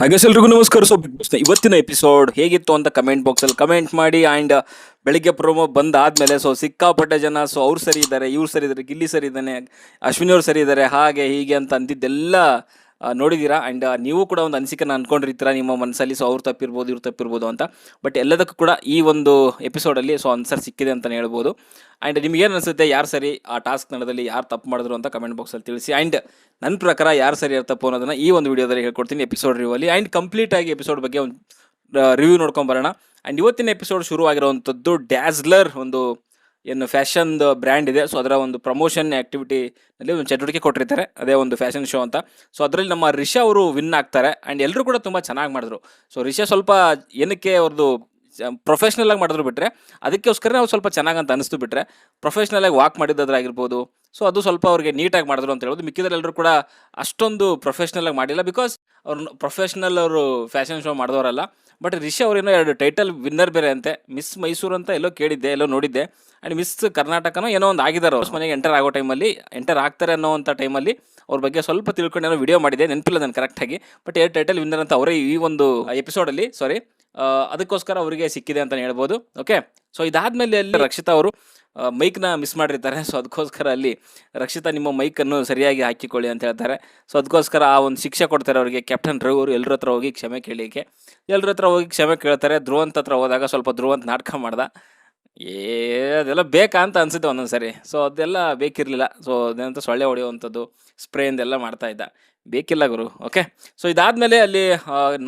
ಹಾಗೆ ಎಲ್ರಿಗೂ ನಮಸ್ಕಾರ. ಸೊ ಬಿಗ್ ಬಾಸ್ನ ಇವತ್ತಿನ ಎಪಿಸೋಡ್ ಹೇಗಿತ್ತು ಅಂತ ಕಮೆಂಟ್ ಬಾಕ್ಸಲ್ಲಿ ಕಮೆಂಟ್ ಮಾಡಿ ಆ್ಯಂಡ್ ಬೆಳಿಗ್ಗೆ ಪ್ರೊಮೋ ಬಂದಾದ್ಮೇಲೆ ಸೊ ಸಿಕ್ಕಾಪಟ್ಟೆ ಜನ ಸೊ ಅವ್ರು ಸರಿ ಇದ್ದಾರೆ, ಇವ್ರು ಸರಿ ಇದ್ದಾರೆ, ಗಿಲ್ಲಿ ಸರಿ ಇದ್ದಾನೆ, ಅಶ್ವಿನಿ ಅವ್ರು ಸರಿ ಇದ್ದಾರೆ, ಹಾಗೆ ಹೀಗೆ ಅಂತ ಅಂದಿದ್ದೆಲ್ಲ ನೋಡಿದ್ದೀರಾ ಆ್ಯಂಡ್ ನೀವು ಕೂಡ ಒಂದು ಅನಿಸಿಕೆನ ಅಂದ್ಕೊಂಡಿರ್ತೀರ ನಿಮ್ಮ ಮನಸ್ಸಲ್ಲಿ ಸೊ ಅವ್ರು ತಪ್ಪಿರ್ಬೋದು, ಇವ್ರು ತಪ್ಪಿರ್ಬೋದು ಅಂತ. ಬಟ್ ಎಲ್ಲದಕ್ಕೂ ಕೂಡ ಈ ಒಂದು ಎಪಿಸೋಡಲ್ಲಿ ಸೊ ಆನ್ಸರ್ ಸಿಕ್ಕಿದೆ ಅಂತಲೇ ಹೇಳ್ಬೋದು. ಆ್ಯಂಡ್ ನಿಮ್ಗೇನು ಅನಿಸುತ್ತೆ? ಯಾರು ಸರಿ ಆ ಟಾಸ್ಕ್ ನಡೆದಲ್ಲಿ ಯಾರು ತಪ್ಪು ಮಾಡಿದ್ರು ಅಂತ ಕಮೆಂಟ್ ಬಾಕ್ಸಲ್ಲಿ ತಿಳಿಸಿ. ಆ್ಯಂಡ್ ನನ್ನ ಪ್ರಕಾರ ಯಾರು ಸರಿ ಯಾರು ತಪ್ಪು ಅನ್ನೋದನ್ನು ಈ ಒಂದು ವಿಡಿಯೋದಲ್ಲಿ ಹೇಳ್ಕೊಡ್ತೀನಿ ಎಪಿಸೋಡ್ ರಿವ್ಯೂಲಿ ಆ್ಯಂಡ್ ಕಂಪ್ಲೀಟ್ ಆಗಿ ಎಪಿಸೋಡ್ ಬಗ್ಗೆ ಒಂದು ರಿವ್ಯೂ ನೋಡ್ಕೊಂಬರೋಣ ಆ್ಯಂಡ್ ಇವತ್ತಿನ ಎಪಿಸೋಡ್ ಶುರು ಆಗಿರುವಂಥದ್ದು ಡ್ಯಾಸ್ಲರ್ ಒಂದು ಏನು ಫ್ಯಾಷನ್ದು ಬ್ರ್ಯಾಂಡ್ ಇದೆ, ಸೊ ಅದರ ಒಂದು ಪ್ರಮೋಷನ್ ಆ್ಯಕ್ಟಿವಿಟಿನಲ್ಲಿ ಒಂದು ಚಟುವಟಿಕೆ ಕೊಟ್ಟಿರ್ತಾರೆ, ಅದೇ ಒಂದು ಫ್ಯಾಷನ್ ಶೋ ಅಂತ. ಸೊ ಅದರಲ್ಲಿ ನಮ್ಮ ರಿಷಾ ಅವರು ವಿನ್ ಆಗ್ತಾರೆ ಆ್ಯಂಡ್ ಎಲ್ಲರೂ ಕೂಡ ತುಂಬ ಚೆನ್ನಾಗಿ ಮಾಡಿದ್ರು. ಸೊ ರಿಷಾ ಸ್ವಲ್ಪ ಏನಕ್ಕೆ ಅವ್ರದ್ದು ಪ್ರೊಫೆಷ್ನಲ್ ಆಗಿ ಮಾಡಿದ್ರು ಬಿಟ್ಟರೆ ಅದಕ್ಕೋಸ್ಕರ ನಾವು ಸ್ವಲ್ಪ ಚೆನ್ನಾಗಿ ಅಂತ ಅನಿಸ್ತು ಬಿಟ್ಟರೆ ಪ್ರೊಫೆಷ್ನಲ್ ಆಗಿ ವಾಕ್ ಮಾಡಿದ್ದದ್ರಾಗಿರ್ಬೋದು ಸೊ ಅದು ಸ್ವಲ್ಪ ಅವ್ರಿಗೆ ನೀಟಾಗಿ ಮಾಡಿದ್ರು ಅಂತ ಹೇಳೋದು ಮಿಕ್ಕಿದ್ರೆಲ್ಲರೂ ಕೂಡ ಅಷ್ಟೊಂದು ಪ್ರೊಫೆಷ್ನಲ್ ಆಗಿ ಮಾಡಿಲ್ಲ ಬಿಕಾಸ್ ಅವ್ರು ಪ್ರೊಫೆಷ್ನಲ್ ಅವರು ಫ್ಯಾಷನ್ ಶೋ ಮಾಡಿದವರಲ್ಲ. ಬಟ್ ರಿಷಿ ಅವರೇನೋ ಎರಡು ಟೈಟಲ್ ವಿನ್ನರ್ ಬೇರೆ ಅಂತೆ. ಮಿಸ್ ಮೈಸೂರು ಅಂತ ಎಲ್ಲೋ ಕೇಳಿದ್ದೆ, ಎಲ್ಲೋ ನೋಡಿದ್ದೆ. ಆ್ಯಂಡ್ ಮಿಸ್ ಕರ್ನಾಟಕನೋ ಏನೋ ಒಂದು ಆಗಿದ್ದಾರೆ ಅವ್ರ. ಮನೆಗೆ ಎಂಟರ್ ಆಗೋ ಟೈಮಲ್ಲಿ ಎಂಟರ್ ಆಗ್ತಾರೆ ಅನ್ನೋವಂಥ ಟೈಮಲ್ಲಿ ಅವ್ರ ಬಗ್ಗೆ ಸ್ವಲ್ಪ ತಿಳ್ಕೊಂಡು ಏನೋ ವಿಡಿಯೋ ಮಾಡಿದೆ ನೆನಪಿಲ್ಲ ನಾನು ಕರೆಕ್ಟಾಗಿ ಬಟ್ ಎರಡು ಟೈಟಲ್ ವಿನ್ನರ್ ಅಂತ ಅವರೇ ಈ ಒಂದು ಎಪಿಸೋಡಲ್ಲಿ ಸಾರಿ ಅದಕ್ಕೋಸ್ಕರ ಅವರಿಗೆ ಸಿಕ್ಕಿದೆ ಅಂತಲೇ ಹೇಳ್ಬೋದು. ಓಕೆ ಸೊ ಇದಾದಮೇಲೆ ಅಲ್ಲಿ ರಕ್ಷಿತಾ ಅವರು ಮೈಕ್ನ ಮಿಸ್ ಮಾಡಿರ್ತಾರೆ. ಸೊ ಅದಕ್ಕೋಸ್ಕರ ಅಲ್ಲಿ ರಕ್ಷಿತಾ ನಿಮ್ಮ ಮೈಕನ್ನು ಸರಿಯಾಗಿ ಹಾಕಿಕೊಳ್ಳಿ ಅಂತ ಹೇಳ್ತಾರೆ. ಸೊ ಅದಕ್ಕೋಸ್ಕರ ಆ ಒಂದು ಶಿಕ್ಷೆ ಕೊಡ್ತಾರೆ ಅವರಿಗೆ. ಕ್ಯಾಪ್ಟನ್ ರವಿ ಅವರು ಎಲ್ಲರ ಹತ್ರ ಹೋಗಿ ಕ್ಷಮೆ ಕೇಳಲಿಕ್ಕೆ. ಎಲ್ಲರ ಹತ್ರ ಹೋಗಿ ಕ್ಷಮೆ ಕೇಳ್ತಾರೆ. ಧ್ರುವಂತ ಹತ್ರ ಹೋದಾಗ ಸ್ವಲ್ಪ ಧ್ರುವಂತ ನಾಟಕ ಮಾಡ್ದ. ಏ, ಅದೆಲ್ಲ ಬೇಕಾ ಅಂತ ಅನಿಸುತ್ತೆ ಒಂದೊಂದು ಸರಿ ಸೊ ಅದೆಲ್ಲ ಬೇಕಿರಲಿಲ್ಲ. ಸೊ ಅದೇನಂತ ಸೊಳ್ಳೆ ಹೊಡೆಯುವಂಥದ್ದು ಸ್ಪ್ರೇಯಿಂದೆಲ್ಲ ಮಾಡ್ತಾ ಇದ್ದ. ಬೇಕಿಲ್ಲ ಗುರು ಓಕೆ ಸೊ ಇದಾದಮೇಲೆ ಅಲ್ಲಿ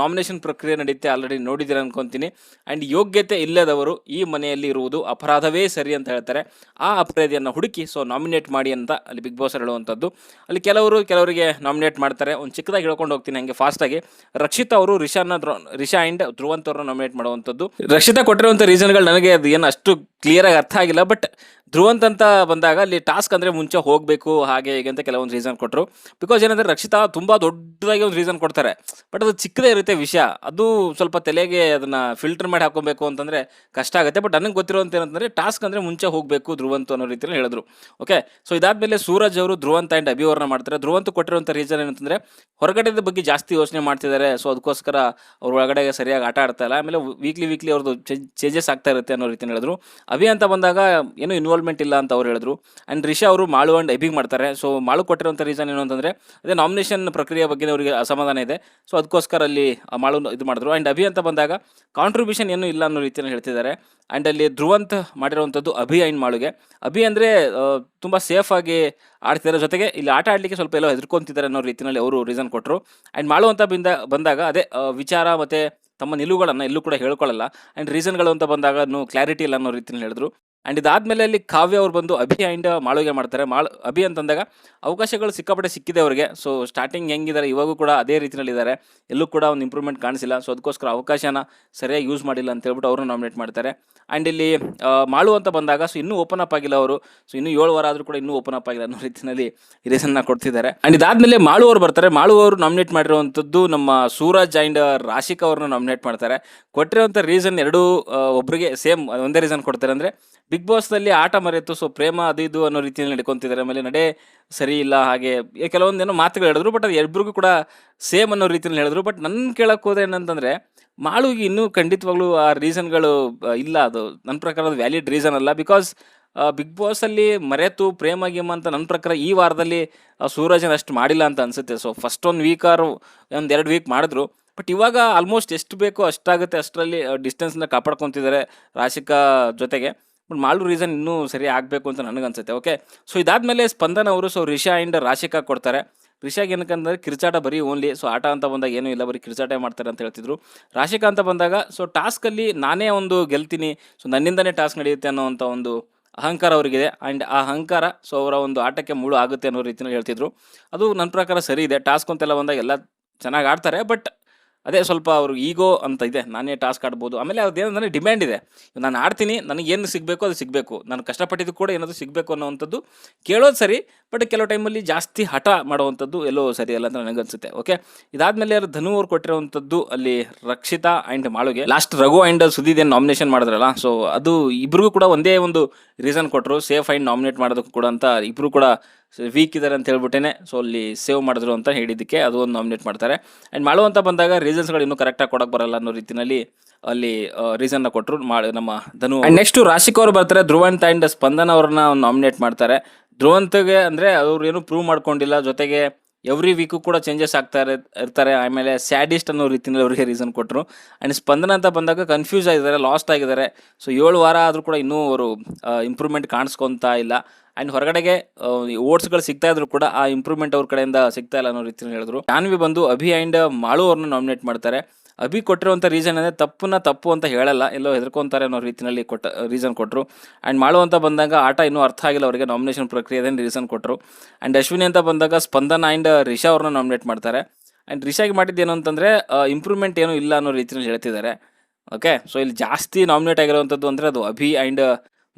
ನಾಮಿನೇಷನ್ ಪ್ರಕ್ರಿಯೆ ನಡೆಯುತ್ತೆ ಆಲ್ರೆಡಿ ನೋಡಿದ್ದೀರ ಅನ್ಕೊತೀನಿ. ಆ್ಯಂಡ್ ಯೋಗ್ಯತೆ ಇಲ್ಲದವರು ಈ ಮನೆಯಲ್ಲಿ ಇರುವುದು ಅಪರಾಧವೇ ಸರಿ ಅಂತ ಹೇಳ್ತಾರೆ. ಆ ಅಪರಾಧಿಯನ್ನು ಹುಡುಕಿ ಸೊ ನಾಮಿನೇಟ್ ಮಾಡಿ ಅಂತ ಅಲ್ಲಿ ಬಿಗ್ ಬಾಸ್ ಹೇಳುವಂಥದ್ದು. ಅಲ್ಲಿ ಕೆಲವರು, ಕೆಲವರಿಗೆ ನಾಮಿನೇಟ್ ಮಾಡ್ತಾರೆ. ಒಂದು ಚಿಕ್ಕದಾಗಿ ಹೇಳ್ಕೊಂಡು ಹೋಗ್ತೀನಿ ಹಂಗೆ ಫಾಸ್ಟಾಗಿ ರಕ್ಷಿತಾ ಅವರು ರಿಷಾನ ರಿಷಾ ಆ್ಯಂಡ್ ಧ್ರುವಂತ್ ಅವರನ್ನು ನಾಮಿನೇಟ್ ಮಾಡುವಂಥದ್ದು. ರಕ್ಷಿತಾ ಕೊಟ್ಟಿರುವಂಥ ರೀಸನ್ಗಳು ನನಗೆ ಅದು ಏನು ಅಷ್ಟು ಕ್ಲಿಯರಾಗಿ ಅರ್ಥ ಆಗಿಲ್ಲ ಬಟ್ ಧ್ರುವಂತ್ ಅಂತ ಬಂದಾಗ ಅಲ್ಲಿ ಟಾಸ್ಕ್ ಅಂದರೆ ಮುಂಚೆ ಹೋಗಬೇಕು, ಹಾಗೆ ಹೀಗೆ ಅಂತ ಕೆಲವೊಂದು ರೀಸನ್ ಕೊಟ್ಟರು ಬಿಕಾಸ್ ಏನಂದರೆ ರಕ್ಷಿತಾ ತುಂಬ ದೊಡ್ಡದಾಗಿ ಒಂದು ರೀಸನ್ ಕೊಡ್ತಾರೆ. ಬಟ್ ಅದು ಚಿಕ್ಕದೇ ಇರುತ್ತೆ ವಿಷಯ. ಅದು ಸ್ವಲ್ಪ ತಲೆಗೆ ಅದನ್ನು ಫಿಲ್ಟರ್ ಮಾಡಿ ಹಾಕೋಬೇಕು ಅಂತಂದರೆ ಕಷ್ಟ ಆಗುತ್ತೆ. ಬಟ್ ನನಗೆ ಗೊತ್ತಿರುವಂತ ಏನಂತಂದರೆ ಟಾಸ್ಕ್ ಅಂದರೆ ಮುಂಚೆ ಹೋಗಬೇಕು ಧ್ರುವಂತ ಅನ್ನೋ ರೀತಿಯಲ್ಲಿ ಹೇಳಿದ್ರು. ಓಕೆ ಸೊ ಇದಾದಮೇಲೆ ಸೂರಜ್ ಅವರು ಧ್ರುವಂತ ಆ್ಯಂಡ್ ಅಭಿವರ್ಣ ಮಾಡ್ತಾರೆ. ಧ್ರುವಂತ ಕೊಟ್ಟಿರುವಂಥ ರೀಸನ್ ಏನಂತಂದರೆ ಹೊರಗಡೆದ ಬಗ್ಗೆ ಜಾಸ್ತಿ ಯೋಚನೆ ಮಾಡ್ತಿದ್ದಾರೆ. ಸೊ ಅದಕ್ಕೋಸ್ಕರ ಅವ್ರ ಒಳಗಡೆ ಸರಿಯಾಗಿ ಆಟ ಆಡ್ತಾ ಇಲ್ಲ. ಆಮೇಲೆ ವೀಕ್ಲಿ ವೀಕ್ಲಿ ಅವ್ರದ್ದು ಚೇಂಜಸ್ ಆಗ್ತಾ ಇರುತ್ತೆ ಅನ್ನೋ ರೀತಿ ಹೇಳಿದ್ರು. ಅಭಿ ಅಂತ ಬಂದಾಗ ಏನೂ ಇನ್ವಾಲ್ವ್ಮೆಂಟ್ ಇಲ್ಲ ಅಂತ ಅವ್ರು ಹೇಳಿದ್ರು. ಆ್ಯಂಡ್ ರಿಷಾ ಅವರು ಮಾಳು ಆ್ಯಂಡ್ ಅಭಿಗ್ ಮಾಡ್ತಾರೆ. ಸೊ ಮಾಳು ಕೊಟ್ಟಿರುವಂಥ ರೀಸನ್ ಏನು ಅಂತಂದರೆ, ಅದೇ ನಾಮಿನೇಷನ್ ಪ್ರಕ್ರಿಯೆ ಬಗ್ಗೆ ಅವರಿಗೆ ಅಸಮಾಧಾನ ಇದೆ. ಸೊ ಅದಕ್ಕೋಸ್ಕರ ಅಲ್ಲಿ ಮಾಳು ಇದು ಮಾಡಿದ್ರು. ಆ್ಯಂಡ್ ಅಭಿ ಅಂತ ಬಂದಾಗ ಕಾಂಟ್ರಿಬ್ಯೂಷನ್ ಏನೂ ಇಲ್ಲ ಅನ್ನೋ ರೀತಿಯಲ್ಲಿ ಹೇಳ್ತಿದ್ದಾರೆ. ಆ್ಯಂಡ್ ಅಲ್ಲಿ ಧ್ರುವಂತ್ ಮಾಡಿರುವಂಥದ್ದು ಅಭಿ ಆ್ಯಂಡ್ ಮಾಳುಗೆ. ಅಭಿ ಅಂದರೆ ತುಂಬ ಸೇಫಾಗಿ ಆಡ್ತಿದ್ದಾರೆ. ಜೊತೆಗೆ ಇಲ್ಲಿ ಆಟ ಆಡಲಿಕ್ಕೆ ಸ್ವಲ್ಪ ಎಲ್ಲೋ ಹೆದರ್ಕೊಂತಿದ್ದಾರೆ ಅನ್ನೋ ರೀತಿಯಲ್ಲಿ ಅವರು ರೀಸನ್ ಕೊಟ್ಟರು ಆ್ಯಂಡ್ ಮಾಳು ಅಂತ ಬಿಂದ, ಬಂದಾಗ ಅದೇ ವಿಚಾರ ಮತ್ತು ತಮ್ಮ ನಿಲುವುಗಳನ್ನು ಎಲ್ಲೂ ಕೂಡ ಹೇಳ್ಕೊಳ್ಳಲ್ಲ ಆ್ಯಂಡ್ ರೀಸನ್ಗಳು ಅಂತ ಬಂದಾಗ ಕ್ಲಾರಿಟಿ ಇಲ್ಲ ಅನ್ನೋ ರೀತಿಯಲ್ಲಿ ಹೇಳಿದ್ರು. ಆ್ಯಂಡ್ ಇದಾದಮೇಲೆ ಅಲ್ಲಿ ಕಾವ್ಯ ಅವ್ರು ಬಂದು ಅಭಿ ಆ್ಯಂಡ್ ಮಾಳುಗೆ ಮಾಡ್ತಾರೆ. ಮಾಳು, ಅಭಿ ಅಂತಂದಾಗ ಅವಕಾಶಗಳು ಸಿಕ್ಕಾಪಟ್ಟೆ ಸಿಕ್ಕಿದೆ ಅವರಿಗೆ. ಸೊ ಸ್ಟಾರ್ಟಿಂಗ್ ಹೆಂಗಿದ್ದಾರೆ ಇವಾಗೂ ಕೂಡ ಅದೇ ರೀತಿಯಲ್ಲಿ ಇದ್ದಾರೆ ಎಲ್ಲೂ ಕೂಡ ಒಂದು ಇಂಪ್ರೂವ್ಮೆಂಟ್ ಕಾಣಿಸಿಲ್ಲ. ಸೊ ಅದಕ್ಕೋಸ್ಕರ ಅವಕಾಶನ ಸರಿಯಾಗಿ ಯೂಸ್ ಮಾಡಿಲ್ಲ ಅಂತ ಹೇಳ್ಬಿಟ್ಟು ಅವರು ನಾಮಿನೇಟ್ ಮಾಡ್ತಾರೆ. ಆ್ಯಂಡ್ ಇಲ್ಲಿ ಮಾಳು ಅಂತ ಬಂದಾಗ ಸೊ ಇನ್ನೂ ಓಪನ್ ಅಪ್ ಆಗಿಲ್ಲ ಅವರು. ಸೊ ಇನ್ನೂ ಏಳು ವಾರ ಆದರೂ ಕೂಡ ಇನ್ನೂ ಓಪನ್ ಅಪ್ ಆಗಿಲ್ಲ ಅನ್ನೋ ರೀತಿಯಲ್ಲಿ ರೀಸನ್ನ ಕೊಡ್ತಿದ್ದಾರೆ. ಆ್ಯಂಡ್ ಇದಾದಮೇಲೆ ಮಾಳು ಅವರು ಬರ್ತಾರೆ. ಮಾಳು ಅವರು ನಾಮಿನೇಟ್ ಮಾಡಿರುವಂಥದ್ದು ನಮ್ಮ ಸೂರಜ್ ಆ್ಯಂಡ್ ರಾಶಿಕಾ ಅವ್ರನ್ನ ನಾಮಿನೇಟ್ ಮಾಡ್ತಾರೆ. ಕೊಟ್ಟಿರುವಂಥ ರೀಸನ್ ಎರಡೂ ಒಬ್ಬರಿಗೆ ಸೇಮ್ ಒಂದೇ ರೀಸನ್ ಕೊಡ್ತಾರೆ. ಅಂದರೆ ಬಿಗ್ ಬಾಸ್ನಲ್ಲಿ ಆಟ ಮರೆತು, ಸೊ ಪ್ರೇಮ ಅದು ಇದು ಅನ್ನೋ ರೀತಿಯಲ್ಲಿ ನಡ್ಕೊತಿದ್ದಾರೆ. ಆಮೇಲೆ ನಡೆ ಸರಿ ಇಲ್ಲ, ಹಾಗೆ ಕೆಲವೊಂದೇನೋ ಮಾತುಗಳು ಹೇಳಿದ್ರು, ಬಟ್ ಅದು ಇಬ್ಬರಿಗೂ ಕೂಡ ಸೇಮ್ ಅನ್ನೋ ರೀತಿಯಲ್ಲಿ ಹೇಳಿದ್ರು. ಬಟ್ ನನ್ನ ಕೇಳಕ್ಕೆ ಹೋದ್ರೆ ಏನಂತಂದರೆ, ಮಾಳುಗೆ ಇನ್ನೂ ಖಂಡಿತವಾಗ್ಲೂ ಆ ರೀಸನ್ಗಳು ಇಲ್ಲ. ಅದು ನನ್ನ ಪ್ರಕಾರ ಅದು ವ್ಯಾಲಿಡ್ ರೀಸನ್ ಅಲ್ಲ. ಬಿಕಾಸ್ ಬಿಗ್ ಬಾಸಲ್ಲಿ ಮರೆತು, ಪ್ರೇಮ, ಗೇಮ್ ಅಂತ ನನ್ನ ಪ್ರಕಾರ ಈ ವಾರದಲ್ಲಿ ಸೂರಜನ್ ಅಷ್ಟು ಮಾಡಿಲ್ಲ ಅಂತ ಅನಿಸುತ್ತೆ. ಸೊ ಫಸ್ಟ್ ಒಂದು ವೀಕ್ ಆರು, ಒಂದು ಎರಡು ವೀಕ್ ಮಾಡಿದ್ರು. ಬಟ್ ಇವಾಗ ಆಲ್ಮೋಸ್ಟ್ ಎಷ್ಟು ಬೇಕೋ ಅಷ್ಟಾಗುತ್ತೆ. ಅಷ್ಟರಲ್ಲಿ ಡಿಸ್ಟೆನ್ಸ್ನ ಕಾಪಾಡ್ಕೊತಿದ್ದಾರೆ ರಾಶಿಕಾ ಜೊತೆಗೆ. ಬಟ್ ಮಾಳು ರೀಸನ್ ಇನ್ನೂ ಸರಿ ಆಗಬೇಕು ಅಂತ ನನಗನ್ಸುತ್ತೆ. ಓಕೆ ಸೊ ಇದಾದಮೇಲೆ ಸ್ಪಂದನ ಅವರು ಸೊ ರಿಷಾ ಆ್ಯಂಡ್ ರಾಶಿಕಾ ಕೊಡ್ತಾರೆ. ರಿಷಾಗೆ ಏನಕ್ಕಂದ್ರೆ ಕಿರ್ಚಾಟ ಬರೀ ಓನ್ಲಿ ಸೊ ಆಟ ಅಂತ ಬಂದಾಗ ಏನೂ ಇಲ್ಲ, ಬರೀ ಕಿರ್ಚಾಟ ಮಾಡ್ತಾರೆ ಅಂತ ಹೇಳ್ತಿದ್ರು. ರಾಶಿಕಾ ಅಂತ ಬಂದಾಗ ಸೊ ಟಾಸ್ಕಲ್ಲಿ ನಾನೇ ಒಂದು ಗೆಲ್ತೀನಿ ಸೊ ನನ್ನಿಂದನೇ ಟಾಸ್ಕ್ ನಡೆಯುತ್ತೆ ಅನ್ನೋವಂಥ ಒಂದು ಅಹಂಕಾರ ಅವರಿಗಿದೆ. ಆ್ಯಂಡ್ ಆ ಅಹಂಕಾರ ಸೊ ಅವರ ಒಂದು ಆಟಕ್ಕೆ ಮುಳು ಆಗುತ್ತೆ ಅನ್ನೋ ರೀತಿಯಲ್ಲಿ ಹೇಳ್ತಿದ್ರು. ಅದು ನನ್ನ ಪ್ರಕಾರ ಸರಿ ಇದೆ. ಟಾಸ್ಕ್ ಅಂತೆಲ್ಲ ಬಂದಾಗ ಎಲ್ಲ ಚೆನ್ನಾಗಿ ಆಡ್ತಾರೆ ಬಟ್ ಅದೇ ಸ್ವಲ್ಪ ಅವ್ರು ಈಗೋ ಅಂತ ಇದೆ. ನಾನೇ ಟಾಸ್ಕ್ ಆಡ್ಬೋದು. ಆಮೇಲೆ ಅದೇನಂದರೆ ಡಿಮ್ಯಾಂಡ್ ಇದೆ. ನಾನು ಆಡ್ತೀನಿ ನನಗೆ ಏನು ಸಿಗಬೇಕು ಅದು ಸಿಗಬೇಕು. ನಾನು ಕಷ್ಟಪಟ್ಟಿದ್ದು ಕೂಡ ಏನಾದರೂ ಸಿಗಬೇಕು ಅನ್ನೋವಂಥದ್ದು ಕೇಳೋದು ಸರಿ ಬಟ್ ಕೆಲವು ಟೈಮಲ್ಲಿ ಜಾಸ್ತಿ ಹಠ ಮಾಡುವಂಥದ್ದು ಎಲ್ಲೋ ಸರಿ ಅಲ್ಲ ಅಂತ ನನಗನ್ಸುತ್ತೆ. ಓಕೆ ಇದಾದಮೇಲೆ ಯಾರು ಧನು ಅವ್ರು ಕೊಟ್ಟಿರುವಂಥದ್ದು ಅಲ್ಲಿ ರಕ್ಷಿತಾ ಆ್ಯಂಡ್ ಮಾಳುಗೆ. ಲಾಸ್ಟ್ ರಘು ಆ್ಯಂಡ್ ಸುದೀದ್ ಏನು ನಾಮಿನೇಷನ್ ಮಾಡಿದ್ರಲ್ಲ ಸೊ ಅದು ಇಬ್ರಿಗೂ ಕೂಡ ಒಂದೇ ಒಂದು ರೀಸನ್ ಕೊಟ್ಟರು ಸೇಫ್ ಆ್ಯಂಡ್ ನಾಮಿನೇಟ್ ಮಾಡೋದಕ್ಕೂ ಕೂಡ ಅಂತ ಇಬ್ಬರು ಕೂಡ ವೀಕ್ ಇದ್ದಾರೆ ಅಂತ ಹೇಳ್ಬಿಟ್ಟೇನೆ. ಸೊ ಅಲ್ಲಿ ಸೇವ್ ಮಾಡಿದ್ರು ಅಂತ ಹೇಳಿದ್ದಕ್ಕೆ ಅದು ಒಂದು ನಾಮಿನೇಟ್ ಮಾಡ್ತಾರೆ. ಆ್ಯಂಡ್ ಮಾಡುವಂತ ಬಂದಾಗ ರೀಸನ್ಸ್ಗಳು ಇನ್ನೂ ಕರೆಕ್ಟಾಗಿ ಕೊಡಕ್ಕೆ ಬರಲ್ಲ ಅನ್ನೋ ರೀತಿಯಲ್ಲಿ ಅಲ್ಲಿ ರೀಸನ್ನ ಕೊಟ್ಟರು ಮಾ, ನಮ್ಮ ಧನು ನೆಕ್ಸ್ಟು ರಾಶಿಕ್ ಅವರು ಬರ್ತಾರೆ ಧ್ರುವಂತ್ ಆ್ಯಂಡ್ ಸ್ಪಂದನ ಅವ್ರನ್ನ ನಾಮಿನೇಟ್ ಮಾಡ್ತಾರೆ. ಧ್ರುವಂತಗೆ ಅಂದರೆ ಅವ್ರು ಏನು ಪ್ರೂವ್ ಮಾಡ್ಕೊಂಡಿಲ್ಲ. ಜೊತೆಗೆ ಎವ್ರಿ ವೀಕು ಕೂಡ ಚೇಂಜಸ್ ಆಗ್ತಾ ಇರ, ಇರ್ತಾರೆ. ಆಮೇಲೆ ಸ್ಯಾಡಿಸ್ಟ್ ಅನ್ನೋ ರೀತಿಯಲ್ಲಿ ಅವರಿಗೆ ರೀಸನ್ ಕೊಟ್ಟರು ಆ್ಯಂಡ್ ಸ್ಪಂದನ ಅಂತ ಬಂದಾಗ ಕನ್ಫ್ಯೂಸ್ ಆಗಿದ್ದಾರೆ ಲಾಸ್ಟ್ ಆಗಿದ್ದಾರೆ. ಸೊ ಏಳು ವಾರ ಆದರೂ ಕೂಡ ಇನ್ನೂ ಅವರು ಇಂಪ್ರೂವ್ಮೆಂಟ್ ಕಾಣಿಸ್ಕೊತಾ ಇಲ್ಲ. ಆ್ಯಂಡ್ ಹೊರಗಡೆಗೆ ಓಟ್ಸ್ಗಳು ಸಿಗ್ತಾ ಇದ್ರು ಕೂಡ ಆ ಇಂಪ್ರೂವ್ಮೆಂಟ್ ಅವ್ರ ಕಡೆಯಿಂದ ಸಿಗ್ತಾ ಇಲ್ಲ ಅನ್ನೋ ರೀತಿಯಲ್ಲಿ ಹೇಳಿದ್ರು. ಜಾನ್ವಿ ಬಂದು ಅಭಿ ಆ್ಯಂಡ್ ಮಾಳು ಅವ್ರನ್ನ ನಾಮಿನೇಟ್ ಮಾಡ್ತಾರೆ. ಅಭಿ ಕೊಟ್ಟಿರುವಂಥ ರೀಸನ್ ಅಂದರೆ ತಪ್ಪನ್ನ ತಪ್ಪು ಅಂತ ಹೇಳಲ್ಲ, ಎಲ್ಲೋ ಹೆದರ್ಕೊಂತಾರೆ ಅನ್ನೋ ರೀತಿಯಲ್ಲಿ ಕೊಟ್ಟ ರೀಸನ್ ಕೊಟ್ಟರು ಆ್ಯಂಡ್ ಮಾಳು ಅಂತ ಬಂದಾಗ ಆಟ ಇನ್ನೂ ಅರ್ಥ ಆಗಿಲ್ಲ, ಅವರಿಗೆ ನಾಮಿನೇಷನ್ ಪ್ರಕ್ರಿಯೆದೇನು ರೀಸನ್ ಕೊಟ್ಟರು ಆ್ಯಂಡ್ ಅಶ್ವಿನಿ ಅಂತ ಬಂದಾಗ ಸ್ಪಂದನ ಆ್ಯಂಡ್ ರಿಷಾ ಅವ್ರನ್ನ ನಾಮಿನೇಟ್ ಮಾಡ್ತಾರೆ. ಆ್ಯಂಡ್ ರಿಷಾಗೆ ಏನು ಅಂತಂದರೆ ಇಂಪ್ರೂವ್ಮೆಂಟ್ ಏನೂ ಇಲ್ಲ ಅನ್ನೋ ರೀತಿಯಲ್ಲಿ ಹೇಳ್ತಿದ್ದಾರೆ. ಓಕೆ ಸೊ ಇಲ್ಲಿ ಜಾಸ್ತಿ ನಾಮಿನೇಟ್ ಆಗಿರುವಂಥದ್ದು ಅಂದರೆ ಅದು ಅಭಿ ಆ್ಯಂಡ್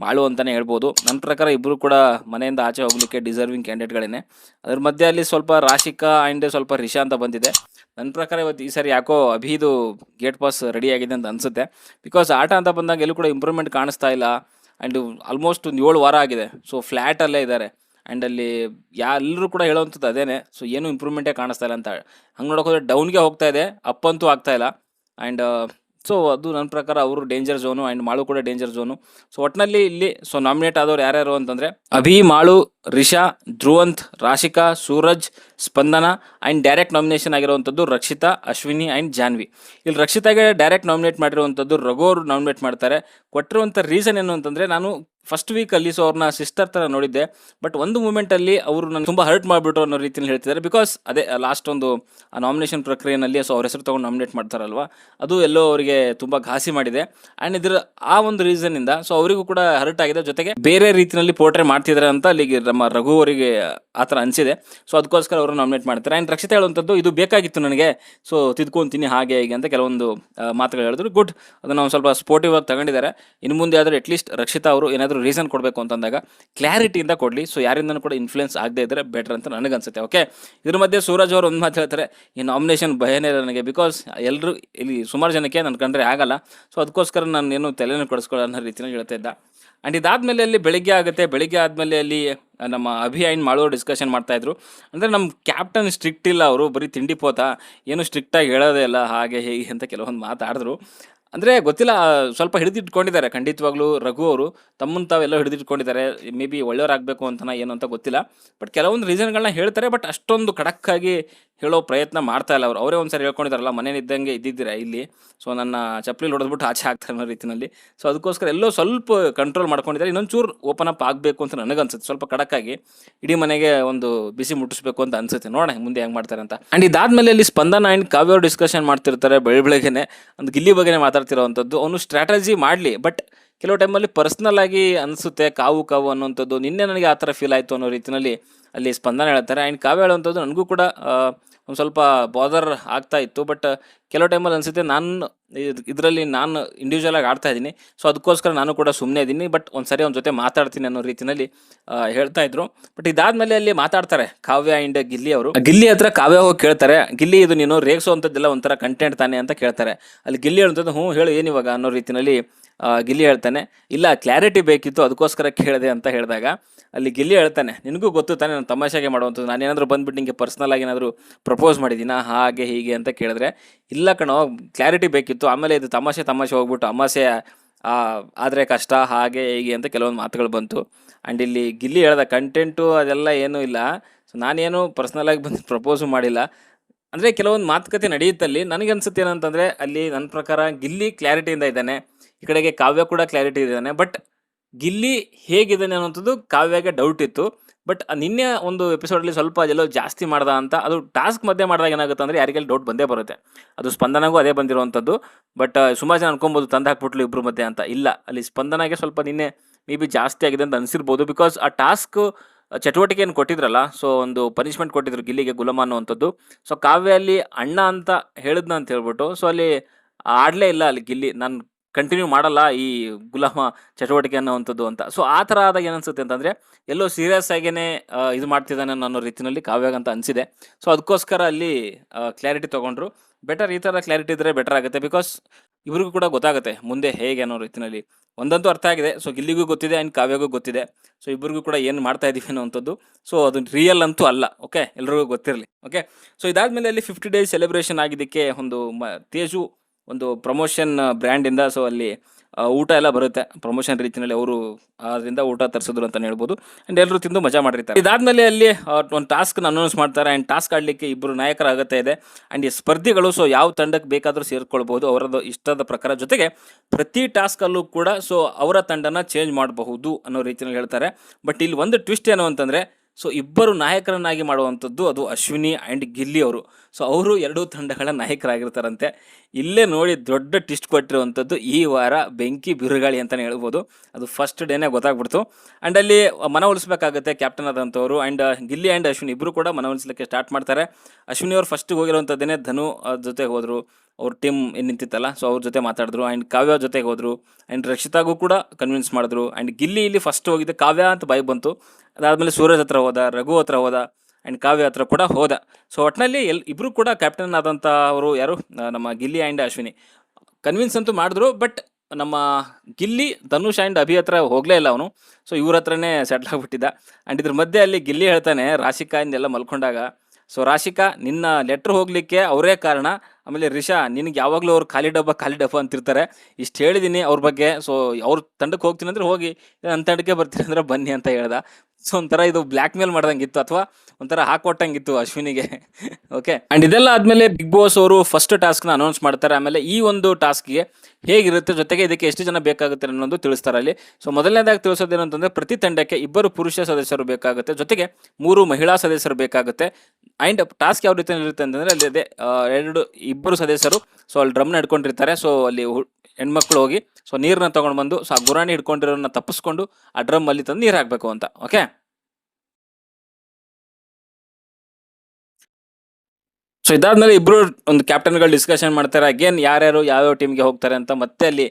ಮಾಳು ಅಂತಲೇ ಹೇಳ್ಬೋದು. ನನ್ನ ಪ್ರಕಾರ ಇಬ್ಬರು ಕೂಡ ಮನೆಯಿಂದ ಆಚೆ ಹೋಗಲಿಕ್ಕೆ ಡಿಸರ್ವಿಂಗ್ ಕ್ಯಾಂಡಿಡೇಟ್ಗಳೇನೆ ಅದ್ರ ಮಧ್ಯೆ ಅಲ್ಲಿ ಸ್ವಲ್ಪ ರಾಶಿಕಾ ಆ್ಯಂಡ್ ಸ್ವಲ್ಪ ರಿಷಾ ಅಂತ ಬಂದಿದೆ. ನನ್ನ ಪ್ರಕಾರ ಇವತ್ತು ಈ ಸರಿ ಯಾಕೋ ಅಭಿದು ಗೇಟ್ ಪಾಸ್ ರೆಡಿ ಆಗಿದೆ ಅಂತ ಅನಿಸುತ್ತೆ. ಬಿಕಾಸ್ ಆಟ ಅಂತ ಬಂದಾಗ ಎಲ್ಲೂ ಕೂಡ ಇಂಪ್ರೂವ್ಮೆಂಟ್ ಕಾಣಿಸ್ತಾ ಇಲ್ಲ. ಆ್ಯಂಡ್ ಆಲ್ಮೋಸ್ಟ್ ಒಂದು ಏಳು ವಾರ ಆಗಿದೆ. ಸೊ ಫ್ಲ್ಯಾಟಲ್ಲೇ ಇದ್ದಾರೆ. ಆ್ಯಂಡ್ ಅಲ್ಲಿ ಯಾ ಎಲ್ಲರೂ ಕೂಡ ಹೇಳೋವಂಥದ್ದು ಅದೇನೆ. ಸೊ ಏನು ಇಂಪ್ರೂವ್ಮೆಂಟೇ ಕಾಣಿಸ್ತಾ ಇಲ್ಲ ಅಂತ. ಹಂಗೆ ನೋಡೋಕೆ ಹೋದ್ರೆ ಡೌನ್ಗೆ ಹೋಗ್ತಾ ಇದೆ. ಅಪ್ ಅಂತೂ ಆಗ್ತಾ ಇಲ್ಲ. ಆ್ಯಂಡ್ ಸೊ ಅದು ನನ್ನ ಪ್ರಕಾರ ಅವರು ಡೇಂಜರ್ ಝೋನು ಆ್ಯಂಡ್ ಮಾಳು ಕೂಡ ಡೇಂಜರ್ ಝೋನು ಸೊ ಒಟ್ಟಿನಲ್ಲಿ ಇಲ್ಲಿ ಸೊ ನಾಮಿನೇಟ್ ಆದವ್ರು ಯಾರ್ಯಾರು ಅಂತಂದರೆ, Abhi, Malu, Risha, Dhruvanth, Rashika, Suraj, Spandana and direct nomination ಆಗಿರುವಂಥದ್ದು ರಕ್ಷಿತಾ, ಅಶ್ವಿನಿ ಆ್ಯಂಡ್ ಜಾನ್ವಿ. ಇಲ್ಲಿ ರಕ್ಷಿತಾಗೆ ಡೈರೆಕ್ಟ್ ನಾಮಿನೇಟ್ ಮಾಡಿರುವಂಥದ್ದು ರಘು ಅವರು ನಾಮಿನೇಟ್ ಮಾಡ್ತಾರೆ. ಕೊಟ್ಟಿರುವಂಥ ರೀಸನ್ ಏನು ಅಂತಂದರೆ, ನಾನು ಫಸ್ಟ್ ವೀಕಲ್ಲಿ ಸೊ ಅವ್ರನ್ನ ಸಿಸ್ಟರ್ ಥರ ನೋಡಿದ್ದೆ ಬಟ್ ಒಂದು ಮೂಮೆಂಟಲ್ಲಿ ಅವರು ನನ್ನ ತುಂಬ ಹರ್ಟ್ ಮಾಡಿಬಿಟ್ರು ಅನ್ನೋ ರೀತಿಯಲ್ಲಿ ಹೇಳ್ತಿದ್ದಾರೆ. ಬಿಕಾಸ್ ಅದೇ ಲಾಸ್ಟ್ ಒಂದು ನಾಮಿನೇಷನ್ ಪ್ರಕ್ರಿಯೆಯಲ್ಲಿ ಸೊ ಅವ್ರ ಹೆಸರು ತಗೊಂಡು ನಾಮಿನೇಟ್ ಮಾಡ್ತಾರಲ್ವ? ಅದು ಎಲ್ಲೋ ಅವರಿಗೆ ತುಂಬ ಘಾಸಿ ಮಾಡಿದೆ. ಆ್ಯಂಡ್ ಇದ್ರ, ಆ ಒಂದು ರೀಸನ್ನಿಂದ ಸೊ ಅವರಿಗೂ ಕೂಡ ಹರ್ಟ್ ಆಗಿದೆ. ಜೊತೆಗೆ ಬೇರೆ ರೀತಿಯಲ್ಲಿ ಪೋರ್ಟ್ರೇ ಮಾಡ್ತಿದ್ದಾರೆ ಅಂತ, ಅಲ್ಲಿಗೆ ನಮ್ಮ ರಘು ಅವರಿಗೆ ಆ ಥರ ಅನಿಸಿದೆ. ಸೊ ಅದಕ್ಕೋಸ್ಕರ ಅವರು ನಾಮಿನೇಟ್ ಮಾಡ್ತಾರೆ. ಆ್ಯಂಡ್ ರಕ್ಷಿತ ಹೇಳುವಂಥದ್ದು ಇದು ಬೇಕಾಗಿತ್ತು ನನಗೆ. ಸೊ ತಿದ್ಕೊಂತೀನಿ ಹಾಗೆ ಹೀಗೆ ಅಂತ ಕೆಲವೊಂದು ಮಾತುಗಳು ಹೇಳಿದ್ರು. ಗುಡ್ ಅದನ್ನು ಒಂದು ಸ್ವಲ್ಪ ಸ್ಪೋರ್ಟಿವ್ ಆಗಿ ತಗೊಂಡಿದ್ದಾರೆ. ಇನ್ನು ಮುಂದೆ ಆದರೆ ಅಟ್ಲೀಸ್ಟ್ ರಕ್ಷಿತಾ ಅವರು ಏನಾದರೂ ರೀಸನ್ ಕೊಡಬೇಕು ಅಂತಂದಾಗ ಕ್ಲಾರಿಟಿಯಿಂದ ಕೊಡಲಿ. ಸೊ ಯಾರಿಂದನೂ ಕೂಡ ಇನ್ಫ್ಲುಯೆನ್ಸ್ ಆಗದೇ ಇದ್ದರೆ ಬೆಟರ್ ಅಂತ ನನಗನ್ಸುತ್ತೆ. ಓಕೆ ಇದ್ರ ಮಧ್ಯೆ ಸೂರಜ್ ಅವರು ಒಂದು ಮಾತು ಹೇಳ್ತಾರೆ. ಈ ನಾಮಿನೇಷನ್ ಭಯನೇ ನನಗೆ ಬಿಕಾಸ್ ಎಲ್ಲರೂ ಇಲ್ಲಿ ಸುಮಾರು ಜನಕ್ಕೆ ನನ್ನ ಕಂಡ್ರೆ ಆಗಲ್ಲ. ಸೊ ಅದಕ್ಕೋಸ್ಕರ ನಾನು ಏನು ತಲೆನೂ ಕೊಡಿಸ್ಕೊಳ್ಳೋ ಅನ್ನೋ ರೀತಿಯಲ್ಲಿ ಹೇಳ್ತಾ ಇದ್ದ. ಆ್ಯಂಡ್ ಇದಾದಮೇಲೆ ಅಲ್ಲಿ ಬೆಳಿಗ್ಗೆ ಆಗುತ್ತೆ. ಬೆಳಿಗ್ಗೆ ಆದಮೇಲೆ ಅಲ್ಲಿ ನಮ್ಮ ಅಭಿ ಆ್ಯಂಡ್ ಮಾಡೋ ಡಿಸ್ಕಷನ್ ಮಾಡ್ತಾಯಿದ್ರು ಅಂದರೆ ನಮ್ಮ ಕ್ಯಾಪ್ಟನ್ ಸ್ಟ್ರಿಕ್ಟ್ ಇಲ್ಲ ಅವರು, ಬರೀ ತಿಂಡಿ ಪೋತ. ಏನು ಸ್ಟ್ರಿಕ್ಟಾಗಿ ಹೇಳೋದೇ ಇಲ್ಲ, ಹಾಗೆ ಹೇಗೆ ಅಂತ ಕೆಲವೊಂದು ಮಾತಾಡಿದ್ರು. ಅಂದರೆ ಗೊತ್ತಿಲ್ಲ ಸ್ವಲ್ಪ ಹಿಡಿದಿಟ್ಕೊಂಡಿದ್ದಾರೆ. ಖಂಡಿತವಾಗ್ಲೂ ರಘು ಅವರು ತಮ್ಮನ್ನು ತಾವೆಲ್ಲ ಹಿಡಿದಿಟ್ಕೊಂಡಿದ್ದಾರೆ. ಮೇ ಬಿ ಒಳ್ಳೆಯವರಾಗಬೇಕು ಅಂತನ, ಏನು ಅಂತ ಗೊತ್ತಿಲ್ಲ. ಬಟ್ ಕೆಲವೊಂದು ರೀಸನ್ಗಳನ್ನ ಹೇಳ್ತಾರೆ ಬಟ್ ಅಷ್ಟೊಂದು ಖಡಕ್ಕಾಗಿ ಹೇಳೋ ಪ್ರಯತ್ನ ಮಾಡ್ತಾ ಇಲ್ಲ ಅವರು. ಅವರೇ ಒಂದ್ಸರಿ ಹೇಳ್ಕೊಂಡಿದ್ದಾರಲ್ಲ ಮನೇಲಿದ್ದಂಗೆ ಇದ್ದಿದ್ದೀರಾ ಇಲ್ಲಿ? ಸೊ ನನ್ನ ಚಪ್ಪಲಿ ಹೊಡೆದ್ಬಿಟ್ಟು ಆಚೆ ಆಗ್ತಾರೆ ಅನ್ನೋ ರೀತಿಯಲ್ಲಿ ಸೊ ಅದಕ್ಕೋಸ್ಕರ ಎಲ್ಲೋ ಸ್ವಲ್ಪ ಕಂಟ್ರೋಲ್ ಮಾಡ್ಕೊಂಡಿದ್ದಾರೆ. ಇನ್ನೊಂಚೂರು ಓಪನ್ ಅಪ್ ಆಗಬೇಕು ಅಂತ ನನಗನ್ಸುತ್ತೆ. ಸ್ವಲ್ಪ ಕಡಕ್ಕಾಗಿ ಇಡೀ ಮನೆಗೆ ಒಂದು ಬಿಸಿ ಮುಟ್ಟಿಸ್ಬೇಕು ಅಂತ ಅನ್ಸುತ್ತೆ. ನೋಡೋಣ ಮುಂದೆ ಹೆಂಗೆ ಮಾಡ್ತಾರೆ ಅಂತ. ಆ್ಯಂಡ್ ಇದಾದ್ಮೇಲೆ ಅಲ್ಲಿ ಸ್ಪಂದನ ಆ್ಯಂಡ್ ಕಾವ್ಯ ಡಿಸ್ಕಷನ್ ಮಾಡ್ತಿರ್ತಾರೆ ಬೆಳ ಬೆಳಗ್ಗೆನೆ ಒಂದು ಗಿಲ್ಲಿ ಬಗ್ಗೆನೇ ಮಾತಾಡ್ತಿರೋವಂಥದ್ದು. ಅವನು ಸ್ಟ್ರಾಟಜಿ ಮಾಡಲಿ ಬಟ್ ಕೆಲವು ಟೈಮಲ್ಲಿ ಪರ್ಸ್ನಲ್ ಆಗಿ ಅನಿಸುತ್ತೆ, ಕಾವು ಕಾವು ಅನ್ನೋಂಥದ್ದು ನಿನ್ನೆ ನನಗೆ ಆ ಥರ ಫೀಲ್ ಆಯಿತು ಅನ್ನೋ ರೀತಿಯಲ್ಲಿ ಅಲ್ಲಿ ಸ್ಪಂದನ ಹೇಳ್ತಾರೆ. ಆ್ಯಂಡ್ ಕಾವ್ಯ ಹೇಳುವಂಥದ್ದು ನನಗೂ ಕೂಡ ಒಂದು ಸ್ವಲ್ಪ ಬಾದರ್ ಆಗ್ತಾ ಇತ್ತು. ಬಟ್ ಕೆಲವು ಟೈಮಲ್ಲಿ ಅನಿಸುತ್ತೆ ನಾನು ಇದರಲ್ಲಿ ನಾನು ಇಂಡಿವಿಜುವಲ್ ಆಗಿ ಆಡ್ತಾ ಇದ್ದೀನಿ. ಸೊ ಅದಕ್ಕೋಸ್ಕರ ನಾನು ಕೂಡ ಸುಮ್ಮನೆ ಇದ್ದೀನಿ. ಬಟ್ ಒಂದು ಸರಿ ಅವ್ನ ಜೊತೆ ಮಾತಾಡ್ತೀನಿ ಅನ್ನೋ ರೀತಿಯಲ್ಲಿ ಹೇಳ್ತಾ ಇದ್ರು. ಬಟ್ ಇದಾದ್ಮೇಲೆ ಅಲ್ಲಿ ಮಾತಾಡ್ತಾರೆ ಕಾವ್ಯ ಆ್ಯಂಡ್ ಗಿಲ್ಲಿ ಅವರು. ಗಿಲ್ಲಿ ಹತ್ರ ಕಾವ್ಯ ಹೋಗಿ ಕೇಳ್ತಾರೆ. ಗಿಲ್ಲಿ ಇದು ನೀನು ರೇಗಿಸುವಂಥದ್ದೆಲ್ಲ ಒಂಥರ ಕಂಟೆಂಟ್ ತಾನೆ ಅಂತ ಕೇಳ್ತಾರೆ. ಅಲ್ಲಿ ಗಿಲ್ಲಿ ಹೇಳುವಂಥದ್ದು, ಹ್ಞೂ, ಹೇಳು ಏನಿವಾಗ ಅನ್ನೋ ರೀತಿಯಲ್ಲಿ ಗಿಲ್ಲಿ ಹೇಳ್ತಾನೆ, ಇಲ್ಲ ಕ್ಲಾರಿಟಿ ಬೇಕಿತ್ತು, ಅದಕ್ಕೋಸ್ಕರ ಕೇಳಿದೆ ಅಂತ ಹೇಳಿದಾಗ ಅಲ್ಲಿ ಗಿಲ್ಲಿ ಹೇಳ್ತಾನೆ, ನಿನಗೂ ಗೊತ್ತು ತಾನೆ ನಾನು ತಮಾಷೆಗೆ ಮಾಡುವಂಥದ್ದು, ನಾನು ಏನಾದರೂ ಬಂದ್ಬಿಟ್ಟು ನಿಂಗೆ ಪರ್ಸ್ನಲ್ ಆಗಿ ಏನಾದರೂ ಪ್ರಪೋಸ್ ಮಾಡಿದ್ದೀನಾ, ಹಾಗೆ, ಹೀಗೆ ಅಂತ ಕೇಳಿದ್ರೆ, ಇಲ್ಲ ಕಣೋ ಕ್ಲಾರಿಟಿ ಬೇಕಿತ್ತು, ಆಮೇಲೆ ಇದು ತಮಾಷೆ ತಮಾಷೆ ಹೋಗ್ಬಿಟ್ಟು ಅಮಾಸೆ ಆದರೆ ಕಷ್ಟ, ಹಾಗೆ, ಹೀಗೆ ಅಂತ ಕೆಲವೊಂದು ಮಾತುಗಳು ಬಂತು. ಆ್ಯಂಡ್ ಇಲ್ಲಿ ಗಿಲ್ಲಿ ಹೇಳ್ದ ಕಂಟೆಂಟು ಅದೆಲ್ಲ ಏನೂ ಇಲ್ಲ. ಸೊ ನಾನೇನು ಪರ್ಸ್ನಲಾಗಿ ಬಂದು ಪ್ರಪೋಸು ಮಾಡಿಲ್ಲ. ಅಂದರೆ ಕೆಲವೊಂದು ಮಾತುಕತೆ ನಡೆಯುತ್ತಲ್ಲಿ ನನಗನ್ಸುತ್ತೆ ಏನಂತಂದರೆ, ಅಲ್ಲಿ ನನ್ನ ಪ್ರಕಾರ ಗಿಲ್ಲಿ ಕ್ಲಾರಿಟಿಯಿಂದ ಇದ್ದಾನೆ. ಈ ಕಡೆಗೆ ಕಾವ್ಯ ಕೂಡ ಕ್ಲಾರಿಟಿ ಇದ್ದಾನೆ. ಬಟ್ ಗಿಲ್ಲಿ ಹೇಗಿದ್ದಾನೆ ಅನ್ನೋಂಥದ್ದು ಕಾವ್ಯಗೆ ಡೌಟ್ ಇತ್ತು. ಬಟ್ ನಿನ್ನೆ ಒಂದು ಎಪಿಸೋಡಲ್ಲಿ ಸ್ವಲ್ಪ ಎಲ್ಲೋ ಜಾಸ್ತಿ ಮಾಡ್ದ ಅಂತ, ಅದು ಟಾಸ್ಕ್ ಮಧ್ಯೆ ಮಾಡಿದಾಗ ಏನಾಗುತ್ತೆ ಅಂದರೆ ಯಾರಿಗೆಲ್ಲ ಡೌಟ್ ಬಂದೇ ಬರುತ್ತೆ. ಅದು ಸ್ಪಂದನಗೂ ಅದೇ ಬಂದಿರುವಂಥದ್ದು. ಬಟ್ ಸುಮಾರು ಜನ ಅನ್ಕೊಬೋದು ತಂದು ಹಾಕ್ಬಿಟ್ಲು ಇಬ್ಬರು ಮಧ್ಯೆ ಅಂತ. ಇಲ್ಲ, ಅಲ್ಲಿ ಸ್ಪಂದನಾಗೆ ಸ್ವಲ್ಪ ನಿನ್ನೆ ಮೇ ಬಿ ಜಾಸ್ತಿ ಆಗಿದೆ ಅಂತ ಅನಿಸಿರ್ಬೋದು. ಬಿಕಾಸ್ ಆ ಟಾಸ್ಕ್ ಚಟುವಟಿಕೆಯನ್ನು ಕೊಟ್ಟಿದ್ರಲ್ಲ ಸೊ ಒಂದು ಪನಿಷ್ಮೆಂಟ್ ಕೊಟ್ಟಿದ್ರು ಗಿಲ್ಲಿಗೆ ಗುಲಾಮ ಅನ್ನುವಂಥದ್ದು. ಸೊ ಕಾವ್ಯ ಅಲ್ಲಿ ಅಣ್ಣ ಅಂತ ಹೇಳಿದ್ನ ಅಂತ ಹೇಳ್ಬಿಟ್ಟು ಸೊ ಅಲ್ಲಿ ಆಡಲೇ ಇಲ್ಲ ಅಲ್ಲಿ ಗಿಲ್ಲಿ. ನಾನು ಕಂಟಿನ್ಯೂ ಮಾಡಲ್ಲ ಈ ಗುಲಾಮ ಚಟುವಟಿಕೆ ಅನ್ನೋವಂಥದ್ದು ಅಂತ. ಸೊ ಆ ಥರ ಆದಾಗ ಏನನ್ಸುತ್ತೆ ಅಂತಂದರೆ, ಎಲ್ಲೋ ಸೀರಿಯಸ್ ಆಗಿಯೇ ಇದು ಮಾಡ್ತಿದ್ದಾನೆ ಅನ್ನೋ ರೀತಿಯಲ್ಲಿ ಕಾವ್ಯಾಗ ಅಂತ ಅನಿಸಿದೆ. ಸೊ ಅದಕ್ಕೋಸ್ಕರ ಅಲ್ಲಿ ಕ್ಲಾರಿಟಿ ತೊಗೊಂಡ್ರು. ಬೆಟರ್ ಈ ಥರ ಕ್ಲಾರಿಟಿ ಇದ್ದರೆ ಬೆಟರ್ ಆಗುತ್ತೆ ಬಿಕಾಸ್ ಇವ್ರಿಗೂ ಕೂಡ ಗೊತ್ತಾಗುತ್ತೆ ಮುಂದೆ ಹೇಗೆ ಅನ್ನೋ ರೀತಿಯಲ್ಲಿ ಒಂದಂತೂ ಅರ್ಥ ಆಗಿದೆ. ಸೊ ಗಿಲ್ಲಿಗೂ ಗೊತ್ತಿದೆ ಆ್ಯಂಡ್ ಕಾವ್ಯಗೂ ಗೊತ್ತಿದೆ. ಸೊ ಇಬ್ಬರಿಗೂ ಕೂಡ ಏನು ಮಾಡ್ತಾ ಇದ್ದೀವಿ ಅನ್ನೋವಂಥದ್ದು. ಸೊ ಅದು ರಿಯಲ್ ಅಂತೂ ಅಲ್ಲ. ಓಕೆ ಎಲ್ರಿಗೂ ಗೊತ್ತಿರಲಿ. ಓಕೆ ಸೊ ಇದಾದಮೇಲೆ ಅಲ್ಲಿ ಫಿಫ್ಟಿ ಡೇಸ್ ಸೆಲೆಬ್ರೇಷನ್ ಆಗಿದ್ದಕ್ಕೆ ಒಂದು ಮ, ತೇಜು ಒಂದು ಪ್ರಮೋಷನ್ ಬ್ರ್ಯಾಂಡಿಂದ ಸೊ ಅಲ್ಲಿ ಊಟ ಎಲ್ಲ ಬರುತ್ತೆ. ಪ್ರಮೋಷನ್ ರೀತಿಯಲ್ಲಿ ಅವರು ಅದರಿಂದ ಊಟ ತರಿಸಿದ್ರು ಅಂತಲೇ ಹೇಳ್ಬೋದು. ಆ್ಯಂಡ್ ಎಲ್ಲರೂ ತಿಂದು ಮಜಾ ಮಾಡಿರ್ತಾರೆ. ಇದಾದಮೇಲೆ ಅಲ್ಲಿ ಒಂದು ಟಾಸ್ಕ್ನ ಅನೌನ್ಸ್ ಮಾಡ್ತಾರೆ. ಆ್ಯಂಡ್ ಟಾಸ್ಕ್ ಆಡಲಿಕ್ಕೆ ಇಬ್ಬರು ನಾಯಕರ ಅಗತ್ಯ ಇದೆ. ಆ್ಯಂಡ್ ಈ ಸ್ಪರ್ಧಿಗಳು ಸೊ ಯಾವ ತಂಡಕ್ಕೆ ಬೇಕಾದರೂ ಸೇರಿಕೊಳ್ಬೋದು. ಅವರದ್ದು ಇಷ್ಟದ ಪ್ರಕಾರ ಜೊತೆಗೆ ಪ್ರತಿ ಟಾಸ್ಕಲ್ಲೂ ಕೂಡ ಸೊ ಅವರ ತಂಡನ ಚೇಂಜ್ ಮಾಡಬಹುದು ಅನ್ನೋ ರೀತಿಯಲ್ಲಿ ಹೇಳ್ತಾರೆ. ಬಟ್ ಇಲ್ಲಿ ಒಂದು ಟ್ವಿಸ್ಟ್ ಏನು ಅಂತಂದರೆ ಸೊ ಇಬ್ಬರು ನಾಯಕರನ್ನಾಗಿ ಮಾಡುವಂಥದ್ದು ಅದು ಅಶ್ವಿನಿ ಆ್ಯಂಡ್ ಗಿಲ್ಲಿ ಅವರು. ಸೊ ಅವರು ಎರಡೂ ತಂಡಗಳ ನಾಯಕರಾಗಿರ್ತಾರಂತೆ. ಇಲ್ಲೇ ನೋಡಿ ದೊಡ್ಡ ಟಿಸ್ಟ್ ಕೊಟ್ಟಿರುವಂಥದ್ದು ಈ ವಾರ ಬೆಂಕಿ ಬಿರುಗಾಳಿ ಅಂತಲೇ ಹೇಳ್ಬೋದು. ಅದು ಫಸ್ಟ್ ಡೇನೇ ಗೊತ್ತಾಗ್ಬಿಡ್ತು. ಆ್ಯಂಡ್ ಅಲ್ಲಿ ಮನವೊಲಿಸ್ಬೇಕಾಗುತ್ತೆ ಕ್ಯಾಪ್ಟನ್ ಆದಂಥವ್ರು ಆ್ಯಂಡ್ ಗಿಲ್ಲಿ ಆ್ಯಂಡ್ ಅಶ್ವಿನಿ ಇಬ್ಬರು ಕೂಡ ಮನವೊಲಿಸಲಿಕ್ಕೆ ಸ್ಟಾರ್ಟ್ ಮಾಡ್ತಾರೆ. ಅಶ್ವಿನಿ ಅವರು ಫಸ್ಟಿಗೆ ಹೋಗಿರುವಂಥದ್ದೇನೆ ಧನು ಜೊತೆ ಹೋದರು. ಅವ್ರ ಟೀಮ್ ಏನು ನಿಂತಿತ್ತಲ್ಲ ಸೊ ಅವ್ರ ಜೊತೆ ಮಾತಾಡಿದ್ರು ಆ್ಯಂಡ್ ಕಾವ್ಯ ಜೊತೆಗೆ ಹೋದರು. ಆ್ಯಂಡ್ ರಕ್ಷಿತಾಗೂ ಕೂಡ ಕನ್ವಿನ್ಸ್ ಮಾಡಿದ್ರು. ಆ್ಯಂಡ್ ಗಿಲ್ಲಿ ಇಲ್ಲಿ ಫಸ್ಟ್ ಹೋಗಿದ್ದೆ ಕಾವ್ಯ ಅಂತ ಬಾಯಿ ಬಂತು. ಅದಾದಮೇಲೆ ಸೂರಜ್ ಹತ್ರ ಹೋದ, ರಘು ಹತ್ರ ಹೋದ ಆ್ಯಂಡ್ ಕಾವ್ಯ ಹತ್ರ ಕೂಡ ಹೋದ. ಸೊ ಒಟ್ಟಿನಲ್ಲಿ ಎಲ್ ಇಬ್ಬರು ಕೂಡ ಕ್ಯಾಪ್ಟನ್ ಆದಂಥ ಅವರು ಯಾರು? ನಮ್ಮ ಗಿಲ್ಲಿ ಆ್ಯಂಡ್ ಅಶ್ವಿನಿ. ಕನ್ವಿನ್ಸ್ ಅಂತೂ ಮಾಡಿದ್ರು ಬಟ್ ನಮ್ಮ ಗಿಲ್ಲಿ, ಧನುಷ್ ಆ್ಯಂಡ್ ಅಭಿ ಹತ್ರ ಹೋಗಲೇ ಇಲ್ಲ ಅವನು. ಸೊ ಇವ್ರ ಹತ್ರನೇ ಸೆಟ್ಲ್ ಆಗಿಬಿಟ್ಟಿದ್ದ. ಆ್ಯಂಡ್ ಇದ್ರ ಮಧ್ಯೆ ಅಲ್ಲಿ ಗಿಲ್ಲಿ ಹೇಳ್ತಾನೆ, ರಾಶಿಕಾ ಇಂದೆಲ್ಲ ಮಲ್ಕೊಂಡಾಗ. ಸೊ ರಾಶಿಕಾ, ನಿನ್ನ ಲೆಟ್ರ್ ಹೋಗಲಿಕ್ಕೆ ಅವರೇ ಕಾರಣ. ಆಮೇಲೆ ರಿಷಾ, ನಿನಗೆ ಯಾವಾಗಲೂ ಅವ್ರು ಖಾಲಿ ಡಬ್ಬ ಖಾಲಿ ಡಬ್ಬ ಅಂತಿರ್ತಾರೆ. ಇಷ್ಟು ಹೇಳಿದ್ದೀನಿ ಅವ್ರ ಬಗ್ಗೆ. ಸೊ ಅವ್ರ ತಂಡಕ್ಕೆ ಹೋಗ್ತೀನಿ ಅಂದ್ರೆ ಹೋಗಿ ನನ್ನ ತಂಡಕ್ಕೆ ಬರ್ತೀನಿ ಅಂದ್ರೆ ಬನ್ನಿ ಅಂತ ಹೇಳ್ದ. ಸೊ ಒಂಥರ ಇದು ಬ್ಲ್ಯಾಕ್ ಮೇಲ್ ಮಾಡ್ದಂಗಿತ್ತು ಅಥವಾ ಒಂಥರ ಹಾಕೊಟ್ಟಂಗಿತ್ತು ಅಶ್ವಿನಿಗೆ. ಓಕೆ ಆ್ಯಂಡ್ ಇದೆಲ್ಲ ಆದಮೇಲೆ ಬಿಗ್ ಬಾಸ್ ಅವರು ಫಸ್ಟ್ ಟಾಸ್ಕ್ನ ಅನೌನ್ಸ್ ಮಾಡ್ತಾರೆ. ಆಮೇಲೆ ಈ ಒಂದು ಟಾಸ್ಕ್ಗೆ ಹೇಗಿರುತ್ತೆ, ಜೊತೆಗೆ ಇದಕ್ಕೆ ಎಷ್ಟು ಜನ ಬೇಕಾಗುತ್ತೆ ಅನ್ನೋದು ತಿಳಿಸ್ತಾರೆ ಅಲ್ಲಿ. ಸೊ ಮೊದಲನೇದಾಗಿ ತಿಳಿಸೋದೇನು ಏನಂತಂದ್ರೆ ಪ್ರತಿ ತಂಡಕ್ಕೆ ಇಬ್ಬರು ಪುರುಷ ಸದಸ್ಯರು ಬೇಕಾಗುತ್ತೆ. ಜೊತೆಗೆ ಮೂರು ಮಹಿಳಾ ಸದಸ್ಯರು ಬೇಕಾಗುತ್ತೆ. ಆ್ಯಂಡ್ ಟಾಸ್ಕ್ ಯಾವ ರೀತಿ ಇರುತ್ತೆ ಅಂತಂದ್ರೆ ಅಲ್ಲಿ ಅದೇ ಎರಡು, ಇಬ್ಬರು ಸದಸ್ಯರು ಸೊ ಅಲ್ಲಿ ಡ್ರಮ್ನ ಹಿಡ್ಕೊಂಡಿರ್ತಾರೆ ಸೊ ಅಲ್ಲಿ ಹೆಣ್ಮಕ್ಳು ಹೋಗಿ ಸೊ ನೀರನ್ನ ತೊಗೊಂಡು ಬಂದು ಸೊ ಆ ಗುರಾಣಿ ಹಿಡ್ಕೊಂಡಿರೋನ್ನ ತಪ್ಪಿಸ್ಕೊಂಡು ಆ ಡ್ರಮ್ ಅಲ್ಲಿ ತಂದು ನೀರು ಹಾಕಬೇಕು ಅಂತ ಓಕೆ ಸೊ ಇದಾದ್ಮೇಲೆ ಇಬ್ರು ಒಂದು ಕ್ಯಾಪ್ಟನ್ಗಳು ಡಿಸ್ಕಷನ್ ಮಾಡ್ತಾರೆ ಅಗೇನ್ ಯಾರ್ಯಾರು ಯಾವ್ಯಾವ ಟೀಮ್ಗೆ ಹೋಗ್ತಾರೆ ಅಂತ ಮತ್ತೆ ಅಲ್ಲಿ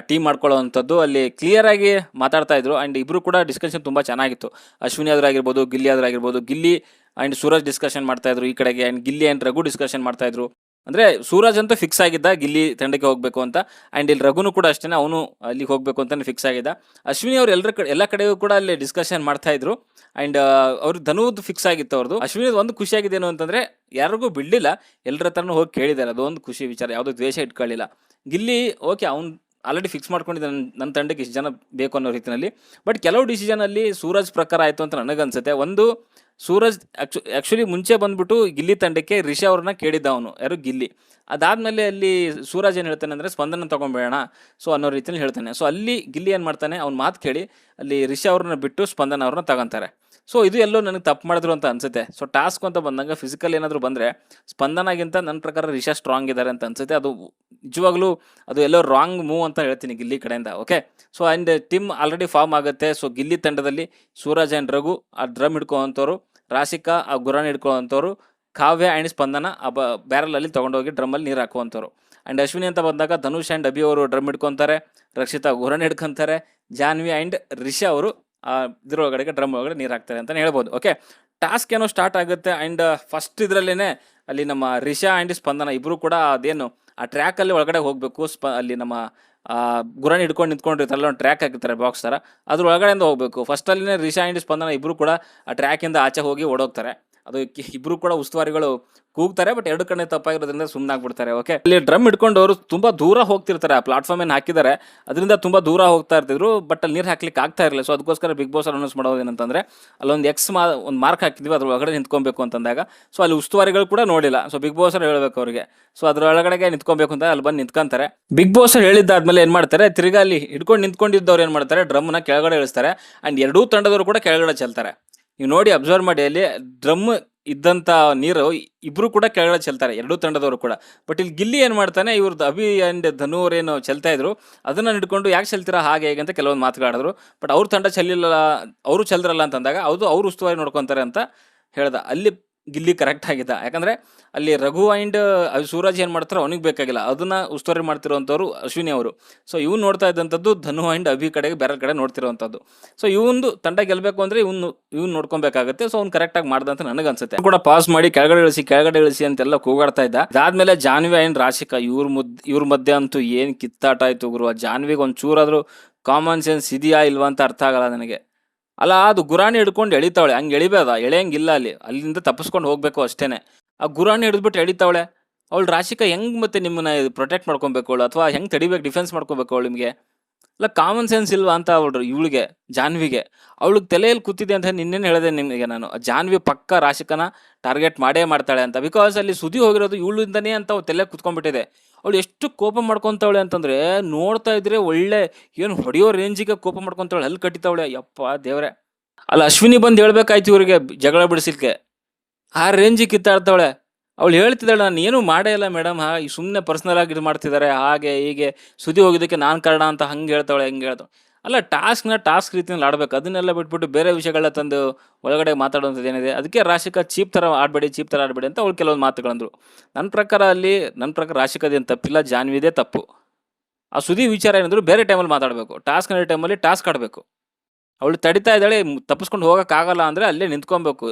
ಟೀಮ್ ಮಾಡ್ಕೊಳ್ಳೋವಂಥದ್ದು ಅಲ್ಲಿ ಕ್ಲಿಯರ್ ಆಗಿ ಮಾತಾಡ್ತಾ ಇದ್ರು. ಆ್ಯಂಡ್ ಇಬ್ಬರು ಕೂಡ ಡಿಸ್ಕಷನ್ ತುಂಬ ಚೆನ್ನಾಗಿತ್ತು. ಅಶ್ವಿನಿ ಆದ್ರೂ ಆಗಿರ್ಬೋದು, ಗಿಲ್ಲಿ ಆದ್ರೂ ಆಗಿರ್ಬೋದು, ಗಿಲ್ಲಿ ಆ್ಯಂಡ್ ಸೂರಜ್ ಡಿಸ್ಕಷನ್ ಮಾಡ್ತಾ ಇದ್ರು ಈ ಕಡೆಗೆ. And Gilli and Raghu discussion ಮಾಡ್ತಾ ಇದ್ರು. ಅಂದ್ರೆ ಸೂರಜ್ ಅಂತೂ ಫಿಕ್ಸ್ ಆಗಿದ್ದ, ಗಿಲ್ಲಿ ತಂಡಕ್ಕೆ ಹೋಗಬೇಕು ಅಂತ. ಆ್ಯಂಡ್ ಇಲ್ಲಿ ರಘುನು ಕೂಡ ಅಷ್ಟೇ ಅವನು ಅಲ್ಲಿಗೆ ಹೋಗಬೇಕು ಅಂತಲೇ ಫಿಕ್ಸ್ ಆಗಿದ್ದ. ಅಶ್ವಿನಿ ಅವ್ರು ಎಲ್ಲರ ಕಡೆ, ಎಲ್ಲ ಕಡೆಯೂ ಕೂಡ ಅಲ್ಲಿ ಡಿಸ್ಕಷನ್ ಮಾಡ್ತಾ ಇದ್ರು. ಅಂಡ್ ಅವ್ರ ಧನುದ್ ಫಿಕ್ಸ್ ಆಗಿತ್ತು ಅವ್ರದ್ದು ಅಶ್ವಿನಿ ಒಂದು ಖುಷಿ ಆಗಿದೆ ಏನು ಅಂತಂದ್ರೆ, ಯಾರಿಗೂ ಬಿಡಲಿಲ್ಲ. ಎಲ್ಲರ ಹತ್ರನೂ ಹೋಗಿ ಕೇಳಿದ್ದಾರೆ. ಅದೊಂದು ಖುಷಿ ವಿಚಾರ. ಯಾವುದೋ ದ್ವೇಷ ಇಟ್ಕೊಳ್ಳಿಲ್ಲ. ಗಿಲ್ಲಿ ಓಕೆ ಅವ್ನು ಆಲ್ರೆಡಿ ಫಿಕ್ಸ್ ಮಾಡ್ಕೊಂಡಿದ್ದೆ ನನ್ನ ನನ್ನ ತಂಡಕ್ಕೆ ಇಷ್ಟು ಜನ ಬೇಕು ಅನ್ನೋ ರೀತಿಯಲ್ಲಿ ಬಟ್ ಕೆಲವು ಡಿಸಿಷನ್ ಅಲ್ಲಿ ಸೂರಜ್ ಪ್ರಕಾರ ಆಯಿತು ಅಂತ ನನಗನ್ಸುತ್ತೆ. ಒಂದು, ಸೂರಜ್ ಆ್ಯಕ್ಚು ಆ್ಯಕ್ಚುಲಿ ಮುಂಚೆ ಬಂದ್ಬಿಟ್ಟು ಗಿಲ್ಲಿ ತಂಡಕ್ಕೆ ರಿಷಾ ಅವ್ರನ್ನ ಕೇಳಿದ್ದ ಅವನು. ಯಾರು? ಗಿಲ್ಲಿ. ಅದಾದಮೇಲೆ ಅಲ್ಲಿ ಸೂರಜ್ ಏನು ಹೇಳ್ತಾನೆ ಅಂದರೆ ಸ್ಪಂದನ ತೊಗೊಂಬೇಡ ಸೊ ಅನ್ನೋ ರೀತಿಯಲ್ಲಿ ಹೇಳ್ತಾನೆ. ಸೊ ಅಲ್ಲಿ ಗಿಲ್ಲಿ ಏನು ಮಾಡ್ತಾನೆ? ಅವ್ನ ಮಾತು ಕೇಳಿ ಅಲ್ಲಿ ರಿಷಾ ಅವ್ರನ್ನ ಬಿಟ್ಟು ಸ್ಪಂದನ ಅವ್ರನ್ನ ತಗೊಂತಾರೆ. ಸೊ ಇದು ಎಲ್ಲೋ ನನಗೆ ತಪ್ಪು ಮಾಡಿದ್ರು ಅಂತ ಅನ್ಸುತ್ತೆ. ಸೊ ಟಾಸ್ಕ್ ಅಂತ ಬಂದಾಗ ಫಿಸಿಕಲ್ ಏನಾದರೂ ಬಂದರೆ ಸ್ಪಂದನಾಗಿಂತ ನನ್ನ ಪ್ರಕಾರ ರಿಷಾ ಸ್ಟ್ರಾಂಗ್ ಇದ್ದಾರೆ ಅಂತ ಅನ್ಸುತ್ತೆ. ಅದು ನಿಜವಾಗ್ಲೂ ಅದು ಎಲ್ಲೋ ರಾಂಗ್ ಮೂವ್ ಅಂತ ಹೇಳ್ತೀನಿ ಗಿಲ್ಲಿ ಕಡೆಯಿಂದ okay so and team already form ಆಗುತ್ತೆ. ಸೊ ಗಿಲ್ಲಿ ತಂಡದಲ್ಲಿ ಸೂರಜ್ ಆ್ಯಂಡ್ ರಘು, ಆ ಡ್ರಮ್ ಹಿಡ್ಕೊಳ್ಳೋವಂಥವ್ರು ರಾಶಿಕಾ, ಆ ಗುರಾನ್ ಹಿಡ್ಕೊಳ್ಳೋವಂಥವ್ರು ಕಾವ್ಯ ಆ್ಯಂಡ್ ಸ್ಪಂದನ ಆ ಬ ಬ್ಯಾರಲಲ್ಲಿ ತೊಗೊಂಡೋಗಿ ಡ್ರಮ್ಮಲ್ಲಿ ನೀರು ಹಾಕುವಂಥವ್ರು. ಆ್ಯಂಡ್ ಅಶ್ವಿನಿ ಅಂತ ಬಂದಾಗ ಧನುಷ್ ಆ್ಯಂಡ್ ಅಭಿ ಅವರು ಡ್ರಮ್ ಹಿಡ್ಕೊತಾರೆ ರಕ್ಷಿತಾ ಗುರನ್ ಹಿಡ್ಕೊಂತಾರೆ ಜಾನ್ವಿ ಆ್ಯಂಡ್ ರಿಷಾ ಅವರು ಇದ್ರೊಳಗಡೆಗೆ ಡ್ರಮ್ ಒಳಗಡೆ ನೀರು ಹಾಕ್ತಾರೆ ಅಂತಲೇ ಹೇಳ್ಬೋದು. ಓಕೆ ಟಾಸ್ಕ್ ಏನೋ ಸ್ಟಾರ್ಟ್ ಆಗುತ್ತೆ ಆ್ಯಂಡ್ ಫಸ್ಟ್ ಇದರಲ್ಲೇ ಅಲ್ಲಿ ನಮ್ಮ ರಿಷಾ ಆ್ಯಂಡ್ ಸ್ಪಂದನ ಇಬ್ಬರು ಕೂಡ ಅದೇನು ಆ ಟ್ರ್ಯಾಕಲ್ಲಿ ಒಳಗಡೆ ಹೋಗಬೇಕು. ಸ್ಪ ಅಲ್ಲಿ ನಮ್ಮ ಆ, ಗುರಾಣಿ ಹಿಡ್ಕೊಂಡು ನಿಂತ್ಕೊಂಡಿರ್ತಾರಲ್ಲ ಒಂದು ಟ್ರ್ಯಾಕ್ ಹಾಕಿರ್ತಾರೆ ಬಾಕ್ಸ್ ಥರ. ಅದ್ರ ಒಳಗಡೆಯಿಂದ ಹೋಗಬೇಕು ಫಸ್ಟಲ್ಲಿನೇ ರಿಷಾ ಆ್ಯಂಡ್ ಸ್ಪಂದನ ಇಬ್ಬರು ಕೂಡ ಆ ಟ್ರ್ಯಾಕಿಂದ ಆಚೆ ಹೋಗಿ ಓಡೋಗ್ತಾರೆ. ಅದು ಇಬ್ರು ಕೂಡ ಉಸ್ತುವಾರಿಗಳು ಕೂಗ್ತಾರೆ ಬಟ್ ಎರಡು ಕಡೆ ತಪ್ಪಾಗಿರೋದ್ರಿಂದ ಸುಮ್ಮನಾಗ್ಬಿಡ್ತಾರೆ ಓಕೆ ಅಲ್ಲಿ ಡ್ರಮ್ ಹಿಡ್ಕೊಂಡವರು ತುಂಬಾ ದೂರ ಹೋಗ್ತಿರ್ತಾರೆ, ಆ ಪ್ಲಾಟ್ಫಾರ್ಮ್ ಏನು ಹಾಕಿದ್ದಾರೆ, ಅದರಿಂದ ತುಂಬಾ ದೂರ ಹೋಗ್ತಾ ಇರ್ತಿದ್ರು ಬಟ್ ಅಲ್ಲಿ ನೀರು ಹಾಕ್ಲಿಕ್ಕೆ ಆಗ್ತಾ ಇರಲಿಲ್ಲ. ಸೊ ಅದಕ್ಕೋಸ್ಕರ ಬಿಗ್ ಬಾಸ್ ಅನೌನ್ಸ್ ಮಾಡೋದು ಏನಂತಂದ್ರೆ, ಅಲ್ಲೊಂದು ಎಕ್ಸ್ ಮಾ, ಒಂದು ಮಾರ್ಕ್ ಹಾಕಿದ್ವಿ, ಅದ್ರ ಒಳಗಡೆ ನಿಂತ್ಕೊಬೇಕು ಅಂತಂದಾಗ. ಸೊ ಅಲ್ಲಿ ಉಸ್ತುವಾರಿಗಳು ಕೂಡ ನೋಡಿಲ್ಲ. ಸೊ ಬಿಗ್ ಬಾಸ್ ಹೇಳಬೇಕು ಅವರಿಗೆ. ಸೊ ಅದ್ರ ಒಳಗಡೆಗೆ ನಿಂತ್ಕೊಬೇಕು ಅಂತ ಅಲ್ಲಿ ಬಂದು ನಿಂತ್ಕೊಂತಾರೆ. ಬಿಗ್ ಬಾಸ್ ಅವ್ರು ಹೇಳಿದ್ದಾದ್ಮೇಲೆ ಏನು ಮಾಡ್ತಾರೆ, ತಿರುಗಾ ಅಲ್ಲಿ ಹಿಡ್ಕೊಂಡು ನಿಂತ್ಕೊಂಡಿದ್ದವ್ರು ಏನು ಮಾಡ್ತಾರೆ, ಡ್ರಮ್ನ ಕೆಳಗಡೆ ಇಳಿಸ್ತಾರೆ ಅಂಡ್ ಎರಡೂ ತಂಡದವರು ಕೂಡ ಕೆಳಗಡೆ ಚೆಲ್ತಾರೆ. ನೀವು ನೋಡಿ ಅಬ್ಸರ್ವ್ ಮಾಡಿ, ಅಲ್ಲಿ ಡ್ರಮ್ ಇದ್ದಂಥ ನೀರು ಇಬ್ಬರು ಕೂಡ ಕೆಳಗಡೆ ಚೆಲ್ತಾರೆ, ಎರಡೂ ತಂಡದವರು ಕೂಡ. ಬಟ್ ಇಲ್ಲಿ ಗಿಲ್ಲಿ ಏನು ಮಾಡ್ತಾನೆ ಇವ್ರದ್ದು ಅಭಿ ಆ್ಯಂಡ್ ಧನು ಏನು ಚೆಲ್ತಾ ಇದ್ರು, ಅದನ್ನು ಹಿಡ್ಕೊಂಡು ಯಾಕೆ ಚೆಲ್ತೀರಾ, ಹಾಗೆ ಹೇಗೆ ಅಂತ ಕೆಲವೊಂದು ಮಾತುಗಳಾಡಿದ್ರು ಬಟ್ ಅವ್ರ ತಂಡ ಚೆಲ್ಲಿಲ್ಲ ಅವರು ಚೆಲ್ದ್ರಲ್ಲ ಅಂತಂದಾಗ, ಅದು ಅವ್ರು ಉಸ್ತುವಾರಿ ನೋಡ್ಕೊತಾರೆ ಅಂತ ಹೇಳ್ದ. ಅಲ್ಲಿ ಗಿಲ್ಲಿ ಕರೆಕ್ಟ್ ಆಗಿದ್ದ ಯಾಕಂದರೆ ಅಲ್ಲಿ ರಘು ಆ್ಯಂಡ್ ಸೂರಜ್ ಏನು ಮಾಡ್ತಾರೋ ಅವನಿಗೆ ಬೇಕಾಗಿಲ್ಲ. ಅದನ್ನು ಉಸ್ತುವಾರಿ ಮಾಡ್ತಿರೋವಂಥವ್ರು ಅಶ್ವಿನಿ ಅವರು. ಸೊ ಇವ್ನು ನೋಡ್ತಾ ಇದ್ದಂಥದ್ದು ಧನು ಆ್ಯಂಡ್ ಅಭಿ ಕಡೆಗೆ ಬೇರೆ ಕಡೆ ನೋಡ್ತಿರೋವಂಥದ್ದು ಸೊ ಇವೊಂದು ತಂಡ ಗೆಲ್ಲಬೇಕು ಅಂದರೆ ಇವ್ನು ಇವ್ನು ನೋಡ್ಕೊಬೇಕಾಗುತ್ತೆ. ಸೊ ಅವ್ನು ಕರೆಕ್ಟಾಗಿ ಮಾಡ್ದಂತ ನನಗೆ ಅನ್ಸುತ್ತೆ. ಕೂಡ ಪಾಸ್ ಮಾಡಿ ಕೆಳಗಡೆ ಇಳಿಸಿ ಕೆಳಗಡೆ ಇಳಿಸಿ ಅಂತೆಲ್ಲ ಕೂಗಾಡ್ತಾ ಇದ್ದ. ಅದಾದಮೇಲೆ ಜಾನ್ವಿ ಆ್ಯಂಡ್ ರಾಶಿಕಾ, ಇವ್ರ ಮುದ್, ಇವ್ರ ಮಧ್ಯೆ ಅಂತೂ ಏನು ಕಿತ್ತಾಟ ಆಯಿತು ಗುರು. ಆ ಜಾನ್ವಿಗೆ ಒಂದು ಚೂರಾದರೂ ಕಾಮನ್ ಸೆನ್ಸ್ ಇದೆಯಾ ಇಲ್ವಾ ಅಂತ ಅರ್ಥ ಆಗಲ್ಲ ನನಗೆ. ಅಲ್ಲ, ಅದು ಗುರಾಣಿ ಹಿಡ್ಕೊಂಡು ಎಳಿತಾವಳೆ. ಹಂಗೆ ಎಳಿಬೇಡ, ಎಳೆಯಂಗಿಲ್ಲ ಅಲ್ಲಿ. ಅಲ್ಲಿಂದ ತಪ್ಪಿಸ್ಕೊಂಡು ಹೋಗ್ಬೇಕು ಅಷ್ಟೇನೆ. ಆ ಗುರಾಣಿ ಹಿಡಿದ್ಬಿಟ್ಟು ಎಳಿತಾವಳೆ. ಅವಳು ರಾಶಿಕಾ ಹೆಂಗ್ ಮತ್ತೆ ನಿಮ್ಮನ್ನ ಪ್ರೊಟೆಕ್ಟ್ ಮಾಡ್ಕೊಬೇಕು ಅವಳು? ಅಥವಾ ಹೆಂಗ್ ತಡಿಬೇಕು ಡಿಫೆನ್ಸ್ ಮಾಡ್ಕೋಬೇಕು ಅವಳು ನಿಮಗೆ? ಅಲ್ಲ ಕಾಮನ್ ಸೆನ್ಸ್ ಇಲ್ವಾ ಅಂತ ಅವಳು, ಇವಳಿಗೆ, ಜಾನ್ವಿಗೆ. ಅವಳಿಗೆ ತಲೆಯಲ್ಲಿ ಕೂತಿದೆ ಅಂತ ನಿನ್ನೇನು ಹೇಳಿದೆ ನಿಮಗೆ ನಾನು. ಜಾನ್ವಿ ಪಕ್ಕ ರಾಶಿಕನ ಟಾರ್ಗೆಟ್ ಮಾಡೇ ಮಾಡ್ತಾಳೆ ಅಂತ. ಬಿಕಾಸ್ ಅಲ್ಲಿ ಸುದ್ದಿ ಹೋಗಿರೋದು ಇವಳಿಂದನೇ ಅಂತ ತಲೆ ಕುತ್ಕೊಂಡ್ಬಿಟ್ಟಿದೆ. ಅವಳು ಎಷ್ಟು ಕೋಪ ಮಾಡ್ಕೊತಾವಳೆ ಅಂತಂದ್ರೆ ನೋಡ್ತಾ ಇದ್ರೆ ಒಳ್ಳೆ ಏನು ಹೊಡೆಯೋ ರೇಂಜಿಗೆ ಕೋಪ ಮಾಡ್ಕೊತಾವಳೆ, ಅಲ್ಲಿ ಕಟ್ಟಿತಾವಳೆ. ಯಪ್ಪ ದೇವ್ರೆ. ಅಲ್ಲ ಅಶ್ವಿನಿ ಬಂದು ಹೇಳ್ಬೇಕಾಯ್ತು ಇವರಿಗೆ ಜಗಳ ಬಿಡಿಸ್ಲಿಕ್ಕೆ. ಆ ರೇಂಜಿಗೆ ಕಿತ್ತಾಡ್ತಾವಳೆ. ಅವಳು ಹೇಳ್ತಿದ್ದಾಳೆ, ನಾನು ಏನು ಮಾಡೇ ಇಲ್ಲ ಮೇಡಮ್ ಹಾ ಸುಮ್ಮನೆ ಪರ್ಸ್ನಲ್ ಆಗಿ ಇದು ಮಾಡ್ತಿದ್ದಾರೆ, ಹಾಗೆ ಹೀಗೆ ಸುದ್ದಿ ಹೋಗಿದ್ದಕ್ಕೆ ನಾನು ಕಾರಣ ಅಂತ ಹಂಗೆ ಹೇಳ್ತಾವಳೆ, ಹಂಗೆ ಹೇಳ್ತಾಳೆ ಅಲ್ಲ, ಟಾಸ್ಕ್ನ ಟಾಸ್ಕ್ ರೀತಿಯಲ್ಲಿ ಆಡ್ಬೇಕು. ಅದನ್ನೆಲ್ಲ ಬಿಟ್ಬಿಟ್ಟು ಬೇರೆ ವಿಷಯಗಳ ತಂದು ಒಳಗಡೆ ಮಾತಾಡುವಂಥದ್ದು ಏನಿದೆ? ಅದಕ್ಕೆ ರಾಶಿಕಾ ಚೀಪ್ ಥರ ಆಡಬೇಡಿ, ಚೀಪ್ ಥರ ಆಡಬೇಡಿ ಅಂತ ಅವಳು ಕೆಲವೊಂದು ಮಾತುಗಳಂದ್ರು. ನನ್ನ ಪ್ರಕಾರ ಅಲ್ಲಿ ನನ್ನ ಪ್ರಕಾರ ರಾಶಿಕಾದೇನು ತಪ್ಪಿಲ್ಲ, ಜಾನ್ವಿದೇ ತಪ್ಪು. ಆ ಸುದೀ ವಿಚಾರ ಏನಂದ್ರು ಬೇರೆ ಟೈಮಲ್ಲಿ ಮಾತಾಡಬೇಕು. ಟಾಸ್ಕ್ ಅನ್ನೋ ಟೈಮಲ್ಲಿ ಟಾಸ್ಕ್ ಆಡಬೇಕು. ಅವಳು ತಡಿತಾ ಇದ್ದಾಳೆ, ತಪ್ಪಿಸ್ಕೊಂಡು ಹೋಗೋಕ್ಕಾಗಲ್ಲ ಅಂದರೆ ಅಲ್ಲೇ ನಿಂತ್ಕೊಬೇಕು.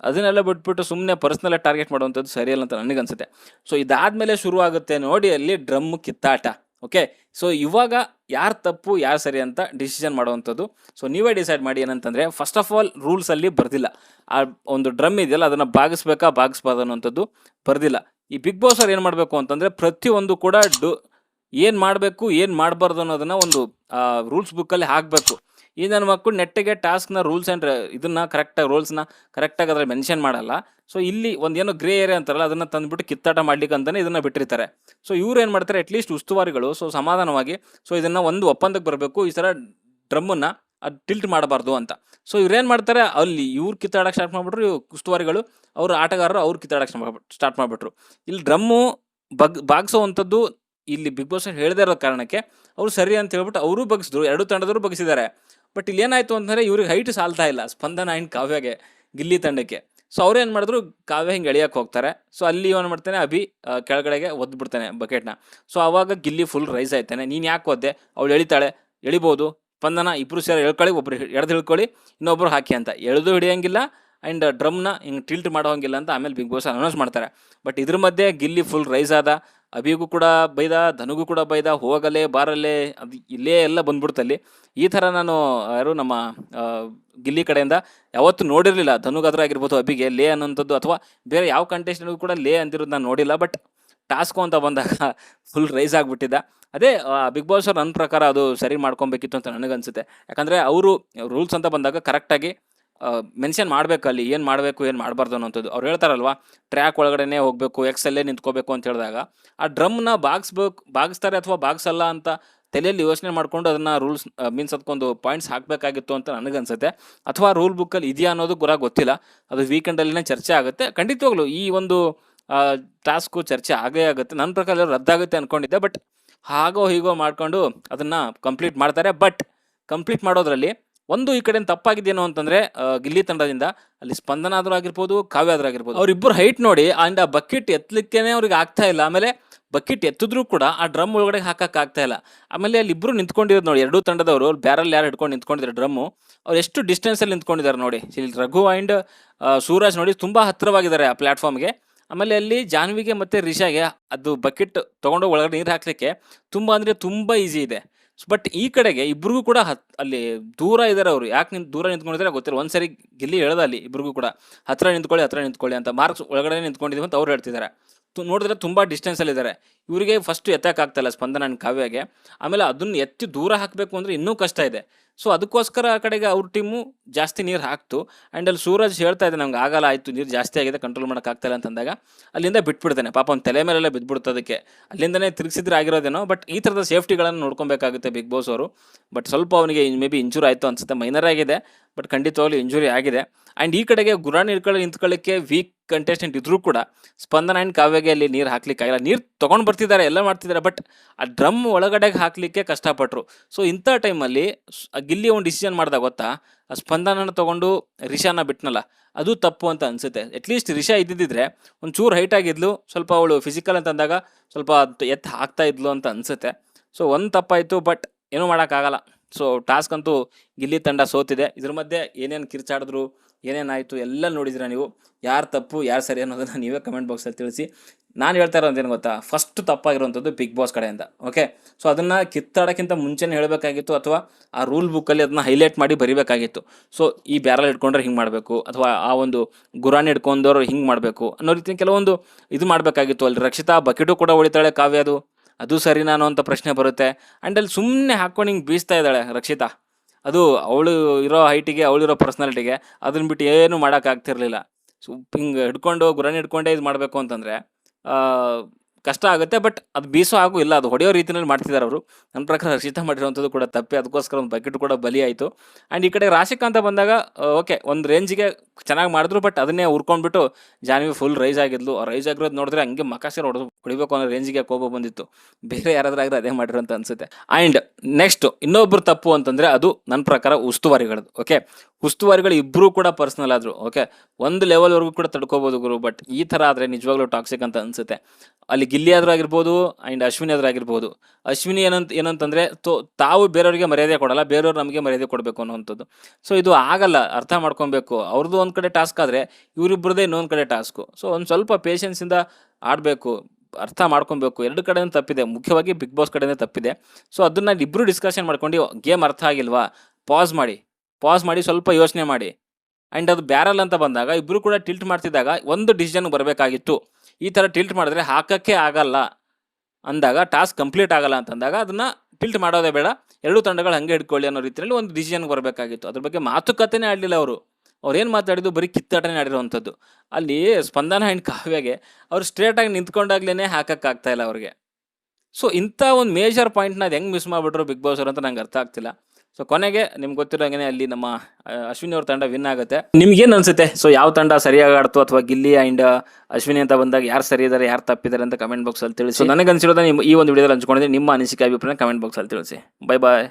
ಅದನ್ನೆಲ್ಲ ಬಿಟ್ಬಿಟ್ಟು ಸುಮ್ಮನೆ ಪರ್ಸ್ನಲ್ಲೇ ಟಾರ್ಗೆಟ್ ಮಾಡುವಂಥದ್ದು ಸರಿಯಲ್ಲ ಅಂತ ನನಗನ್ಸುತ್ತೆ. ಸೊ ಇದಾದಮೇಲೆ ಶುರು ಆಗುತ್ತೆ ನೋಡಿ ಅಲ್ಲಿ ಡ್ರಮ್ ಕಿತ್ತಾಟ. ಓಕೆ ಸೊ ಇವಾಗ ಯಾರು ತಪ್ಪು, ಯಾರು ಸರಿ ಅಂತ ಡಿಸಿಷನ್ ಮಾಡುವಂಥದ್ದು. ಸೊ ನೀವೇ ಡಿಸೈಡ್ ಮಾಡಿ ಏನಂತಂದರೆ ಫಸ್ಟ್ ಆಫ್ ಆಲ್ ರೂಲ್ಸಲ್ಲಿ ಬರೆದಿಲ್ಲ. ಆ ಒಂದು ಡ್ರಮ್ ಇದೆಯಲ್ಲ, ಅದನ್ನು ಬಾಗಿಸ್ಬೇಕಾ, ಬಾಗಿಸ್ಬಾರ್ದು ಅನ್ನೋಂಥದ್ದು ಬರ್ದಿಲ್ಲ. ಈ ಬಿಗ್ ಬಾಸ್ ಅವ್ರು ಏನು ಮಾಡಬೇಕು ಅಂತಂದರೆ, ಪ್ರತಿಯೊಂದು ಕೂಡ ಡು, ಏನು ಮಾಡಬೇಕು, ಏನು ಮಾಡಬಾರ್ದು ಅನ್ನೋದನ್ನು ಒಂದು ರೂಲ್ಸ್ ಬುಕ್ಕಲ್ಲಿ ಹಾಕಬೇಕು. ಈ ನನ್ನ ಮಕ್ಕಳು ನೆಟ್ಟಿಗೆ ಟಾಸ್ಕ್ನ ರೂಲ್ಸ್ ಆ್ಯಂಡ್ ಇದನ್ನು ಕರೆಕ್ಟಾಗಿ ರೂಲ್ಸ್ನ ಕರೆಕ್ಟಾಗಿ ಅದರಲ್ಲಿ ಮೆನ್ಷನ್ ಮಾಡಲ್ಲ. ಸೊ ಇಲ್ಲಿ ಒಂದೇನೋ ಗ್ರೇ ಏರಿಯಾ ಅಂತಾರಲ್ಲ, ಅದನ್ನ ತಂದುಬಿಟ್ಟು ಕಿತ್ತಾಟ ಮಾಡ್ಲಿಕ್ಕೆ ಅಂತಾನೆ ಇದನ್ನ ಬಿಟ್ಟಿರ್ತಾರೆ. ಸೊ ಇವ್ರು ಏನು ಮಾಡ್ತಾರೆ ಅಟ್ಲೀಸ್ಟ್ ಉಸ್ತುವಾರಿಗಳು ಸೊ ಸಮಾಧಾನವಾಗಿ ಸೊ ಇದನ್ನ ಒಂದು ಒಪ್ಪಂದಕ್ಕೆ ಬರಬೇಕು, ಈ ಥರ ಡ್ರಮ್ಮನ್ನ ಅದು ಟಿಲ್ಟ್ ಮಾಡಬಾರ್ದು ಅಂತ. ಸೊ ಇವ್ರೇನು ಮಾಡ್ತಾರೆ, ಅಲ್ಲಿ ಇವ್ರು ಕಿತ್ತಾಡಕ್ಕೆ ಸ್ಟಾರ್ಟ್ ಮಾಡಿಬಿಟ್ರು ಇವ್ರು ಉಸ್ತುವಾರಿಗಳು, ಅವ್ರ ಆಟಗಾರರು ಅವ್ರು ಕಿತ್ತಾಡಕ್ಕೆ ಸ್ಟಾರ್ಟ್ ಮಾಡಿಬಿಟ್ರು. ಇಲ್ಲಿ ಡ್ರಮ್ಮು ಬಗ್ ಬಾಗಿಸೋವಂಥದ್ದು ಇಲ್ಲಿ ಬಿಗ್ ಬಾಸ್ ಹೇಳದೇ ಇರೋ ಕಾರಣಕ್ಕೆ, ಅವರು ಸರಿ ಅಂತ ಹೇಳ್ಬಿಟ್ಟು ಅವರು ಬಗ್ಸಿದ್ರು, ಎರಡು ತಂಡದವರು ಬಗ್ಸಿದ್ದಾರೆ. ಬಟ್ ಇಲ್ಲಿ ಏನಾಯಿತು ಅಂತಂದರೆ, ಇವ್ರಿಗೆ ಹೈಟ್ ಸಾಲ್ತಾ ಇಲ್ಲ, ಸ್ಪಂದನ ಆ್ಯಂಡ್ ಕಾವ್ಯಗೆ, ಗಿಲ್ಲಿ ತಂಡಕ್ಕೆ. ಸೊ ಏನು ಮಾಡಿದ್ರು? ಕಾವ್ಯ ಹಿಂಗೆ ಎಳಿಯಕ್ಕೆ ಹೋಗ್ತಾರೆ. ಸೊ ಅಲ್ಲಿ ಏನು ಮಾಡ್ತಾನೆ? ಅಭಿ ಕೆಳಗಡೆಗೆ ಒದ್ಬಿಡ್ತಾನೆ ಬಕೆಟ್ನ ಸೊ ಆವಾಗ ಗಿಲ್ಲಿ ಫುಲ್ ರೈಸ್ ಆಯ್ತಾನೆ. ನೀನು ಯಾಕೆ ಒದ್ದೆ? ಅವಳು ಎಳಿತಾಳೆ. ಎಳಿಬೋದು. ಪಂದನ ಇಬ್ಬರು ಸೇರಿ ಎಳ್ಕೊಳ್ಳಿ, ಒಬ್ರು ಎಳ್ದು ಹಿಡ್ಕೊಳ್ಳಿ ಇನ್ನೊಬ್ರು ಹಾಕಿ ಅಂತ. ಎಳೆದು ಹಿಡಿಯೋಂಗಿಲ್ಲ ಆ್ಯಂಡ್ ಡ್ರಮ್ನ ಹಿಂಗೆ ಟಿಲ್ಟ್ ಮಾಡೋಂಗಿಲ್ಲ ಅಂತ ಆಮೇಲೆ ಬಿಗ್ ಬಾಸ್ ಅನೌನ್ಸ್ ಮಾಡ್ತಾರೆ. ಬಟ್ ಇದ್ರ ಮಧ್ಯೆ ಗಿಲ್ಲಿ ಫುಲ್ ರೈಸ್ ಆದ. ಅಭಿಗೂ ಕೂಡ ಬೈದ, ಧನುಗೂ ಕೂಡ ಬೈದ, ಹೋಗಲೇ ಬಾರಲ್ಲೇ ಅದು ಇಲ್ಲೇ ಎಲ್ಲ ಬಂದ್ಬಿಡ್ತಲ್ಲಿ ಈ ಥರ ನಾನು ಯಾರು ನಮ್ಮ ಗಿಲ್ಲಿ ಕಡೆಯಿಂದ ಯಾವತ್ತೂ ನೋಡಿರಲಿಲ್ಲ. ಧನುಗಾದ್ರೂ ಆಗಿರ್ಬೋದು ಅಭಿಗೆ, ಲೇ ಅನ್ನೋಂಥದ್ದು ಅಥವಾ ಬೇರೆ ಯಾವ ಕಂಟೆಸ್ಟೆಂಟ್ಗೂ ಕೂಡ ಲೇ ಅಂತಿರೋದು ನಾನು ನೋಡಿಲ್ಲ. ಬಟ್ ಟಾಸ್ಕು ಅಂತ ಬಂದಾಗ ಫುಲ್ ರೈಸ್ ಆಗಿಬಿಟ್ಟಿದ್ದ. ಅದೇ ಬಿಗ್ ಬಾಸ್ ಅವ್ರು ನನ್ನ ಪ್ರಕಾರ ಅದು ಸರಿ ಮಾಡ್ಕೊಬೇಕಿತ್ತು ಅಂತ ನನಗನ್ಸುತ್ತೆ. ಯಾಕಂದರೆ ಅವರು ರೂಲ್ಸ್ ಅಂತ ಬಂದಾಗ ಕರೆಕ್ಟಾಗಿ ಮೆನ್ಷನ್ ಮಾಡಬೇಕು ಅಲ್ಲಿ, ಏನು ಮಾಡಬೇಕು, ಏನು ಮಾಡಬಾರ್ದು ಅನ್ನೋಂಥದ್ದು ಅವ್ರು ಹೇಳ್ತಾರಲ್ವ ಟ್ರ್ಯಾಕ್ ಒಳಗಡೆನೇ ಹೋಗಬೇಕು ಎಕ್ಸಲ್ಲೇ ನಿಂತ್ಕೋಬೇಕು ಅಂತ ಹೇಳಿದಾಗ, ಆ ಡ್ರಮ್ನ ಬಾಗಿಸ್ಬೇಕು ಬಾಗಿಸ್ತಾರೆ ಅಥವಾ ಬಾಗಿಸಲ್ಲ ಅಂತ ತಲೆಯಲ್ಲಿ ಯೋಚನೆ ಮಾಡ್ಕೊಂಡು ಅದನ್ನು ರೂಲ್ಸ್ ಮೀನ್ಸ್ ಅದಕ್ಕೊಂದು ಪಾಯಿಂಟ್ಸ್ ಹಾಕಬೇಕಾಗಿತ್ತು ಅಂತ ನನಗನ್ಸುತ್ತೆ. ಅಥವಾ ರೂಲ್ ಬುಕ್ಕಲ್ಲಿ ಇದೆಯಾ ಅನ್ನೋದು ಕೂಡ ಗೊತ್ತಿಲ್ಲ. ಅದು ವೀಕೆಂಡಲ್ಲಿನೇ ಚರ್ಚೆ ಆಗುತ್ತೆ. ಖಂಡಿತವಾಗ್ಲೂ ಈ ಒಂದು ಟಾಸ್ಕು ಚರ್ಚೆ ಆಗೇ ಆಗುತ್ತೆ. ನನ್ನ ಪ್ರಕಾರ ರದ್ದಾಗುತ್ತೆ ಅಂದ್ಕೊಂಡಿದ್ದೆ ಬಟ್ ಹಾಗೋ ಹೀಗೋ ಮಾಡಿಕೊಂಡು ಅದನ್ನು ಕಂಪ್ಲೀಟ್ ಮಾಡ್ತಾರೆ. ಬಟ್ ಕಂಪ್ಲೀಟ್ ಮಾಡೋದ್ರಲ್ಲಿ ಒಂದು ಈ ಕಡೆ ತಪ್ಪಾಗಿದ್ದೇನು ಅಂತಂದ್ರೆ ಗಿಲ್ಲಿ ತಂಡದಿಂದ ಅಲ್ಲಿ ಸ್ಪಂದನ ಆದ್ರೂ ಆಗಿರ್ಬೋದು, ಕಾವ್ಯ ಆದ್ರೂ ಆಗಿರ್ಬೋದು. ಅವರಿಬ್ಬರು ಹೈಟ್ ನೋಡಿ ಅಂಡ್ ಆ ಬಕೆಟ್ ಎತ್ತಲಿಕ್ಕೇನೆ ಅವ್ರಿಗೆ ಆಗ್ತಾ ಇಲ್ಲ. ಆಮೇಲೆ ಬಕೆಟ್ ಎತ್ತಿದ್ರು ಕೂಡ ಆ ಡ್ರಮ್ ಒಳಗಡೆ ಹಾಕಕ್ ಆಗ್ತಾ ಇಲ್ಲ. ಆಮೇಲೆ ಅಲ್ಲಿ ಇಬ್ರು ನಿಂತ್ಕೊಂಡಿರೋದು ನೋಡಿ, ಎರಡೂ ತಂಡದವರು ಬ್ಯಾರಲ್ ಯಾರು ಹಿಡ್ಕೊಂಡು ನಿಂತ್ಕೊಂಡಿದ್ದಾರೆ ಡ್ರಮ್ಮು, ಅವ್ರು ಎಷ್ಟು ಡಿಸ್ಟೆನ್ಸ್ ಅಲ್ಲಿ ನಿಂತ್ಕೊಂಡಿದ್ದಾರೆ ನೋಡಿ. ಇಲ್ಲಿ ರಘು ಅಂಡ್ ಸೂರಜ್ ನೋಡಿ ತುಂಬಾ ಹತ್ತಿರವಾಗಿದ್ದಾರೆ ಆ ಪ್ಲಾಟ್ಫಾರ್ಮ್ಗೆ ಆಮೇಲೆ ಅಲ್ಲಿ ಜಾನ್ವಿಗೆ ಮತ್ತೆ ರಿಷಾಗೆ ಅದು ಬಕೆಟ್ ತೊಗೊಂಡು ಒಳಗಡೆ ನೀರು ಹಾಕ್ಲಿಕ್ಕೆ ತುಂಬಾ ಅಂದ್ರೆ ತುಂಬಾ ಈಸಿ ಇದೆ. ಬಟ್ ಈ ಕಡೆಗೆ ಇಬ್ರಿಗೂ ಕೂಡ ಹತ್, ಅಲ್ಲಿ ದೂರ ಇದ್ದಾರೆ ಅವರು. ಯಾಕೆ ನಿಂತು, ದೂರ ನಿಂತ್ಕೊಂಡಿದ್ದಾರೆ ಗೊತ್ತಿಲ್ಲ. ಒಂದ್ಸರಿ ಗಿಲ್ಲಿ ಹೇಳ್ದ ಅಲ್ಲಿ ಇಬ್ರಿಗೂ ಕೂಡ, ಹತ್ರ ನಿಂತ್ಕೊಳ್ಳಿ ಹತ್ರ ನಿಂತ್ಕೊಳ್ಳಿ ಅಂತ ಮಾರ್ಕ್ಸ್ ಒಳಗಡೆ ನಿಂತ್ಕೊಂಡಿದ್ದೀವಿ ಅಂತ ಅವ್ರು ಹೇಳ್ತಿದ್ದಾರೆ ನೋಡಿದ್ರೆ ತುಂಬ ಡಿಸ್ಟೆನ್ಸಲ್ಲಿದ್ದಾರೆ ಇವರಿಗೆ ಫಸ್ಟ್ ಎತ್ತಕ್ಕಾಗ್ತಾಯಿಲ್ಲ ಸ್ಪಂದನ ಕಾವ್ಯಗೆ. ಆಮೇಲೆ ಅದನ್ನ ಎತ್ತಿ ದೂರ ಹಾಕಬೇಕು ಅಂದರೆ ಇನ್ನೂ ಕಷ್ಟ ಇದೆ. ಸೊ ಅದಕ್ಕೋಸ್ಕರ ಆ ಕಡೆಗೆ ಅವ್ರ ಟೀಮು ಜಾಸ್ತಿ ನೀರು ಹಾಕ್ತು. ಆ್ಯಂಡ್ ಅಲ್ಲಿ ಸೂರಜ್ ಹೇಳ್ತಾ ಇದೆ ನಮ್ಗೆ ಆಗಲ್ಲ, ಆಯಿತು, ನೀರು ಜಾಸ್ತಿ ಆಗಿದೆ ಕಂಟ್ರೋಲ್ ಮಾಡೋಕ್ಕಾಗ್ತಾಯಿಲ್ಲ ಅಂತಂದಾಗ ಅಲ್ಲಿಂದ ಬಿಟ್ಬಿಡ್ತಾನೆ. ಪಾಪ ಅವ್ನು ತಲೆ ಮೇಲೆಲ್ಲ ಬಿದ್ದುಬಿಡ್ತದಕ್ಕೆ ಅಲ್ಲಿಂದನೇ ತಿರುಗಿಸಿದ್ರೆ ಆಗಿರೋದೇನೋ ಬಟ್ ಈ ಥರದ ಸೇಫ್ಟಿಗಳನ್ನು ನೋಡ್ಕೊಬೇಕಾಗುತ್ತೆ ಬಿಗ್ ಬಾಸ್ ಅವರು. ಬಟ್ ಸ್ವಲ್ಪ ಅವನಿಗೆ ಮೇ ಬಿ ಇಂಜೂರಿ ಆಯಿತು ಅನ್ಸುತ್ತೆ. ಮೈನರ್ ಆಗಿದೆ ಬಟ್ ಖಂಡಿತವಾಗ್ಲೂ ಇಂಜುರಿ ಆಗಿದೆ. ಆ್ಯಂಡ್ ಈ ಕಡೆಗೆ ಗುರಾಣಿ ಇಟ್ಕೊಳ್ಳಿ ನಿಂತ್ಕೊಳ್ಳಿಕ್ಕೆ ವೀಕ್ ಕಂಟೆಸ್ಟೆಂಟ್ ಇದ್ರೂ ಕೂಡ ಸ್ಪಂದನ ಆ್ಯಂಡ್ ಕಾವ್ಯಗೆ ಅಲ್ಲಿ ನೀರು ಹಾಕ್ಲಿಕ್ಕೆ ಆಗಿಲ್ಲ. ನೀರು ತೊಗೊಂಡು ಬರ್ತಿದ್ದಾರೆ, ಎಲ್ಲ ಮಾಡ್ತಿದ್ದಾರೆ ಬಟ್ ಆ ಡ್ರಮ್ ಒಳಗಡೆಗೆ ಹಾಕಲಿಕ್ಕೆ ಕಷ್ಟಪಟ್ಟರು ಸೊ ಇಂಥ ಟೈಮಲ್ಲಿ ಗಿಲ್ಲಿ ಒಂದು ಡಿಸಿಷನ್ ಮಾಡ್ದಾಗ ಗೊತ್ತಾ? ಆ ಸ್ಪಂದನನ ತೊಗೊಂಡು ರಿಷಾನ ಬಿಟ್ನಲ್ಲ, ಅದು ತಪ್ಪು ಅಂತ ಅನಿಸುತ್ತೆ. ಅಟ್ಲೀಸ್ಟ್ ರಿಷಾ ಇದ್ದಿದ್ದರೆ ಒಂಚೂರು ಹೈಟ್ ಆಗಿದ್ಲು, ಸ್ವಲ್ಪ ಅವಳು ಫಿಸಿಕಲ್ ಅಂತ ಅಂದಾಗ ಸ್ವಲ್ಪ ಎತ್ತು ಹಾಕ್ತಾ ಇದ್ಲು ಅಂತ ಅನಿಸುತ್ತೆ. ಸೊ ಒಂದು ತಪ್ಪಾಯಿತು ಬಟ್ ಏನೂ ಮಾಡೋಕ್ಕಾಗಲ್ಲ. ಸೊ ಟಾಸ್ಕ್ ಅಂತೂ ಗಿಲ್ಲಿ ತಂಡ ಸೋತಿದೆ. ಇದ್ರ ಮಧ್ಯೆ ಏನೇನು ಕಿರ್ಚಾಡಿದ್ರು ಏನೇನಾಯಿತು ಎಲ್ಲ ನೋಡಿದಿರ ನೀವು? ಯಾರು ತಪ್ಪು, ಯಾರು ಸರಿ ಅನ್ನೋದನ್ನು ನೀವೇ ಕಮೆಂಟ್ ಬಾಕ್ಸಲ್ಲಿ ತಿಳಿಸಿ. ನಾನು ಹೇಳ್ತಾ ಇರೋದು ಏನು ಗೊತ್ತಾ? ಫಸ್ಟ್ ತಪ್ಪಾಗಿರುವಂಥದ್ದು ಬಿಗ್ ಬಾಸ್ ಕಡೆಯಿಂದ ಓಕೆ ಸೊ ಅದನ್ನು ಕಿತ್ತಾಡೋಕ್ಕಿಂತ ಮುಂಚೆನೇ ಹೇಳಬೇಕಾಗಿತ್ತು ಅಥವಾ ಆ ರೂಲ್ ಬುಕ್ಕಲ್ಲಿ ಅದನ್ನ ಹೈಲೈಟ್ ಮಾಡಿ ಬರಿಬೇಕಾಗಿತ್ತು. ಸೊ ಈ ಬ್ಯಾರಲ್ ಇಟ್ಕೊಂಡ್ರೆ ಹಿಂಗೆ ಮಾಡಬೇಕು, ಅಥವಾ ಆ ಒಂದು ಗುರಾಣಿ ಇಟ್ಕೊಂಡವರು ಹಿಂಗೆ ಮಾಡಬೇಕು ಅನ್ನೋ ರೀತಿ ಕೆಲವೊಂದು ಇದು ಮಾಡಬೇಕಾಗಿತ್ತು. ಅಲ್ಲಿ ರಕ್ಷಿತಾ ಬಕೆಟು ಕೂಡ ಹೊಡಿತಾಳೆ ಕಾವ್ಯ ಅದು. ಅದು ಸರಿನಾ ಅನ್ನೋ ಅಂತ ಪ್ರಶ್ನೆ ಬರುತ್ತೆ. ಆ್ಯಂಡ್ ಅಲ್ಲಿ ಸುಮ್ಮನೆ ಹಾಕ್ಕೊಂಡು ಹಿಂಗೆ ಬೀಸ್ತಾ ಇದ್ದಾಳೆ ರಕ್ಷಿತಾ. ಅದು ಅವಳು ಇರೋ ಹೈಟಿಗೆ ಅವಳಿರೋ ಪರ್ಸ್ನಾಲಿಟಿಗೆ ಅದನ್ನ ಬಿಟ್ಟು ಏನೂ ಮಾಡೋಕ್ಕಾಗ್ತಿರ್ಲಿಲ್ಲ ಸೊ ಹಿಂಗೆ ಹಿಡ್ಕೊಂಡು, ಗುರಾಣಿ ಹಿಡ್ಕೊಂಡೇ ಇದು ಮಾಡಬೇಕು ಅಂತಂದರೆ ಕಷ್ಟ ಆಗುತ್ತೆ ಬಟ್ ಅದು ಬೀಸೋ ಹಾಗೂ ಇಲ್ಲ, ಅದು ಹೊಡೆಯೋ ರೀತಿಯಲ್ಲಿ ಮಾಡ್ತಿದ್ದಾರೆ ಅವರು. ನನ್ನ ಪ್ರಕಾರ ರಕ್ಷಿತಾ ಮಾಡಿರುವಂಥದ್ದು ಕೂಡ ತಪ್ಪೆ, ಅದಕ್ಕೋಸ್ಕರ ಒಂದು ಬಕೆಟ್ ಕೂಡ ಬಲಿ ಆಯಿತು. ಆ್ಯಂಡ್ ಈ ಕಡೆ ರಾಶಿಕಾಂತ ಬಂದಾಗ ಓಕೆ ಒಂದು ರೇಂಜಿಗೆ ಚೆನ್ನಾಗಿ ಮಾಡಿದ್ರು ಬಟ್ ಅದನ್ನೇ ಉರ್ಕೊಂಡ್ಬಿಟ್ಟು ಜಾನ್ವಿ ಫುಲ್ ರೈಸ್ ಆಗಿದ್ಲು. ರೈಸ್ ಆಗಿರೋದು ನೋಡಿದ್ರೆ ಹಂಗೆ ಮಕಾಸೆ ಹೊಡೆದು ಹೊಡಿಬೇಕು ಅನ್ನೋ ರೇಂಜಿಗೆ ಕೋಪ ಬಂದಿತ್ತು. ಬೇರೆ ಯಾರಾದ್ರೂ ಆಗಿದ್ರೆ ಅದೇ ಮಾಡಿರೋ ಅಂತ ಅನಿಸುತ್ತೆ. ಆ್ಯಂಡ್ ನೆಕ್ಸ್ಟ್ ಇನ್ನೊಬ್ರು ತಪ್ಪು ಅಂತಂದರೆ ಅದು ನನ್ನ ಪ್ರಕಾರ ಉಸ್ತುವಾರಿಗಳದ್ದು ಓಕೆ ಉಸ್ತುವಾರಿಗಳು ಇಬ್ಬರೂ ಕೂಡ ಪರ್ಸ್ನಲ್ ಆದರು ಓಕೆ ಒಂದು ಲೆವೆಲ್ವರೆಗೂ ಕೂಡ ತಡ್ಕೋಬೋದು ಗುರು ಬಟ್ ಈ ಥರ ಆದರೆ ನಿಜವಾಗ್ಲೂ ಟಾಕ್ಸಿಕ್ ಅಂತ ಅನಿಸುತ್ತೆ. ಅಲ್ಲಿ ಗಿಲ್ಲಿ ಆದ್ರೂ ಆಗಿರ್ಬೋದು ಆ್ಯಂಡ್ ಅಶ್ವಿನಿ ಆದ್ರೂ ಆಗಿರ್ಬೋದು. ಅಶ್ವಿನಿ ಏನಂತ, ಏನಂತಂದರೆ ತೊ, ತಾವು ಬೇರೆಯವರಿಗೆ ಮರ್ಯಾದೆ ಕೊಡಲ್ಲ, ಬೇರೆಯವ್ರು ನಮಗೆ ಮರ್ಯಾದೆ ಕೊಡಬೇಕು ಅನ್ನೋವಂಥದ್ದು. ಸೊ ಇದು ಆಗಲ್ಲ, ಅರ್ಥ ಮಾಡ್ಕೊಬೇಕು. ಅವ್ರದ್ದು ಒಂದು ಕಡೆ ಟಾಸ್ಕ್ ಆದರೆ ಇವರಿಬ್ಬರದೇ ಇನ್ನೊಂದು ಕಡೆ ಟಾಸ್ಕು ಸೊ ಒಂದು ಸ್ವಲ್ಪ ಪೇಷನ್ಸಿಂದ ಆಡಬೇಕು, ಅರ್ಥ ಮಾಡ್ಕೊಬೇಕು. ಎರಡು ಕಡೆನೂ ತಪ್ಪಿದೆ, ಮುಖ್ಯವಾಗಿ ಬಿಗ್ ಬಾಸ್ ಕಡೆನೇ ತಪ್ಪಿದೆ. ಸೊ ಅದನ್ನು ಇಬ್ಬರು ಡಿಸ್ಕಷನ್ ಮಾಡ್ಕೊಂಡು, ಗೇಮ್ ಅರ್ಥ ಆಗಿಲ್ವಾ? ಪಾಸ್ ಮಾಡಿ. ಪಾಸ್ ಮಾಡಿ, ಸ್ವಲ್ಪ ಯೋಚನೆ ಮಾಡಿ. ಆ್ಯಂಡ್ ಅದು ಬ್ಯಾರಲ್ ಅಂತ ಬಂದಾಗ ಇಬ್ಬರು ಕೂಡ ಟಿಲ್ಟ್ ಮಾಡ್ತಿದ್ದಾಗ, ಒಂದು ಡಿಸಿಷನ್ ಬರಬೇಕಾಗಿತ್ತು. ಈ ಥರ ಟಿಲ್ಟ್ ಮಾಡಿದ್ರೆ ಹಾಕೋಕ್ಕೆ ಆಗಲ್ಲ ಅಂದಾಗ ಟಾಸ್ಕ್ ಕಂಪ್ಲೀಟ್ ಆಗಲ್ಲ ಅಂತಂದಾಗ ಅದನ್ನು ಟಿಲ್ಟ್ ಮಾಡೋದೇ ಬೇಡ. ಎರಡೂ ತಂಡಗಳು ಹಂಗೆ ಹಿಡ್ಕೊಳ್ಳಿ ಅನ್ನೋ ರೀತಿಯಲ್ಲಿ ಒಂದು ಡಿಸಿಷನ್ ಬರಬೇಕಾಗಿತ್ತು. ಅದ್ರ ಬಗ್ಗೆ ಮಾತುಕತೆನೇ ಆಡಲಿಲ್ಲ ಅವರು. ಅವ್ರೇನು ಮಾತಾಡಿದ್ದು? ಬರೀ ಕಿತ್ತಾಟನೇ ಆಡಿರೋವಂಥದ್ದು. ಅಲ್ಲಿ ಸ್ಪಂದನ ಹೆಣ್ಣು ಕಾವ್ಯಗೆ ಅವ್ರು ಸ್ಟ್ರೇಟಾಗಿ ನಿಂತ್ಕೊಂಡಾಗ್ಲೇ ಹಾಕೋಕ್ಕಾಗ್ತಾಯಿಲ್ಲ ಅವ್ರಿಗೆ. ಸೊ ಇಂಥ ಒಂದು ಮೇಜರ್ ಪಾಯಿಂಟ್ನ ಅದು ಹೆಂಗೆ ಮಿಸ್ ಮಾಡಿಬಿಟ್ರು ಬಿಗ್ ಬಾಸ್ ಅವ್ರು ಅಂತ ನಂಗೆ ಅರ್ಥ ಆಗ್ತಿಲ್ಲ. ಸೊ ಕೊನೆಗೆ ನಿಮ್ಗೆ ಗೊತ್ತಿರೋಂಗೆ ಅಲ್ಲಿ ನಮ್ಮ ಅಶ್ವಿನಿ ಅವ್ರ ತಂಡ ವಿನ್ ಆಗುತ್ತೆ. ನಿಮ್ಗೇನು ಅನ್ಸುತ್ತೆ? ಸೊ ಯಾವ ತಂಡ ಸರಿಯಾಗಿ ಆಡ್ತು ಅಥವಾ ಗಿಲ್ಲಿ ಆ್ಯಂಡ್ ಅಶ್ವಿನಿ ಅಂತ ಬಂದಾಗ ಯಾರು ಸರಿ ಇದ್ದಾರೆ ಯಾರು ತಪ್ಪಿದ್ದಾರೆ ಅಂತ ಕಮೆಂಟ್ ಬಾಕ್ಸಲ್ಲಿ ತಿಳಿಸಿ. ನನಗೆ ಅನಿಸಿರೋದ ನಿಮ್ಮ ಈ ಒಂದು ವಿಡಿಯೋದಲ್ಲಿ ಹಂಚ್ಕೊಂಡಿದ್ದೀನಿ. ನಿಮ್ಮ ಅನಿಸಿಕೆ ಅಭಿಪ್ರಾಯ ಕಮೆಂಟ್ ಬಾಕ್ಸಲ್ಲಿ ತಿಳಿಸಿ. Bye bye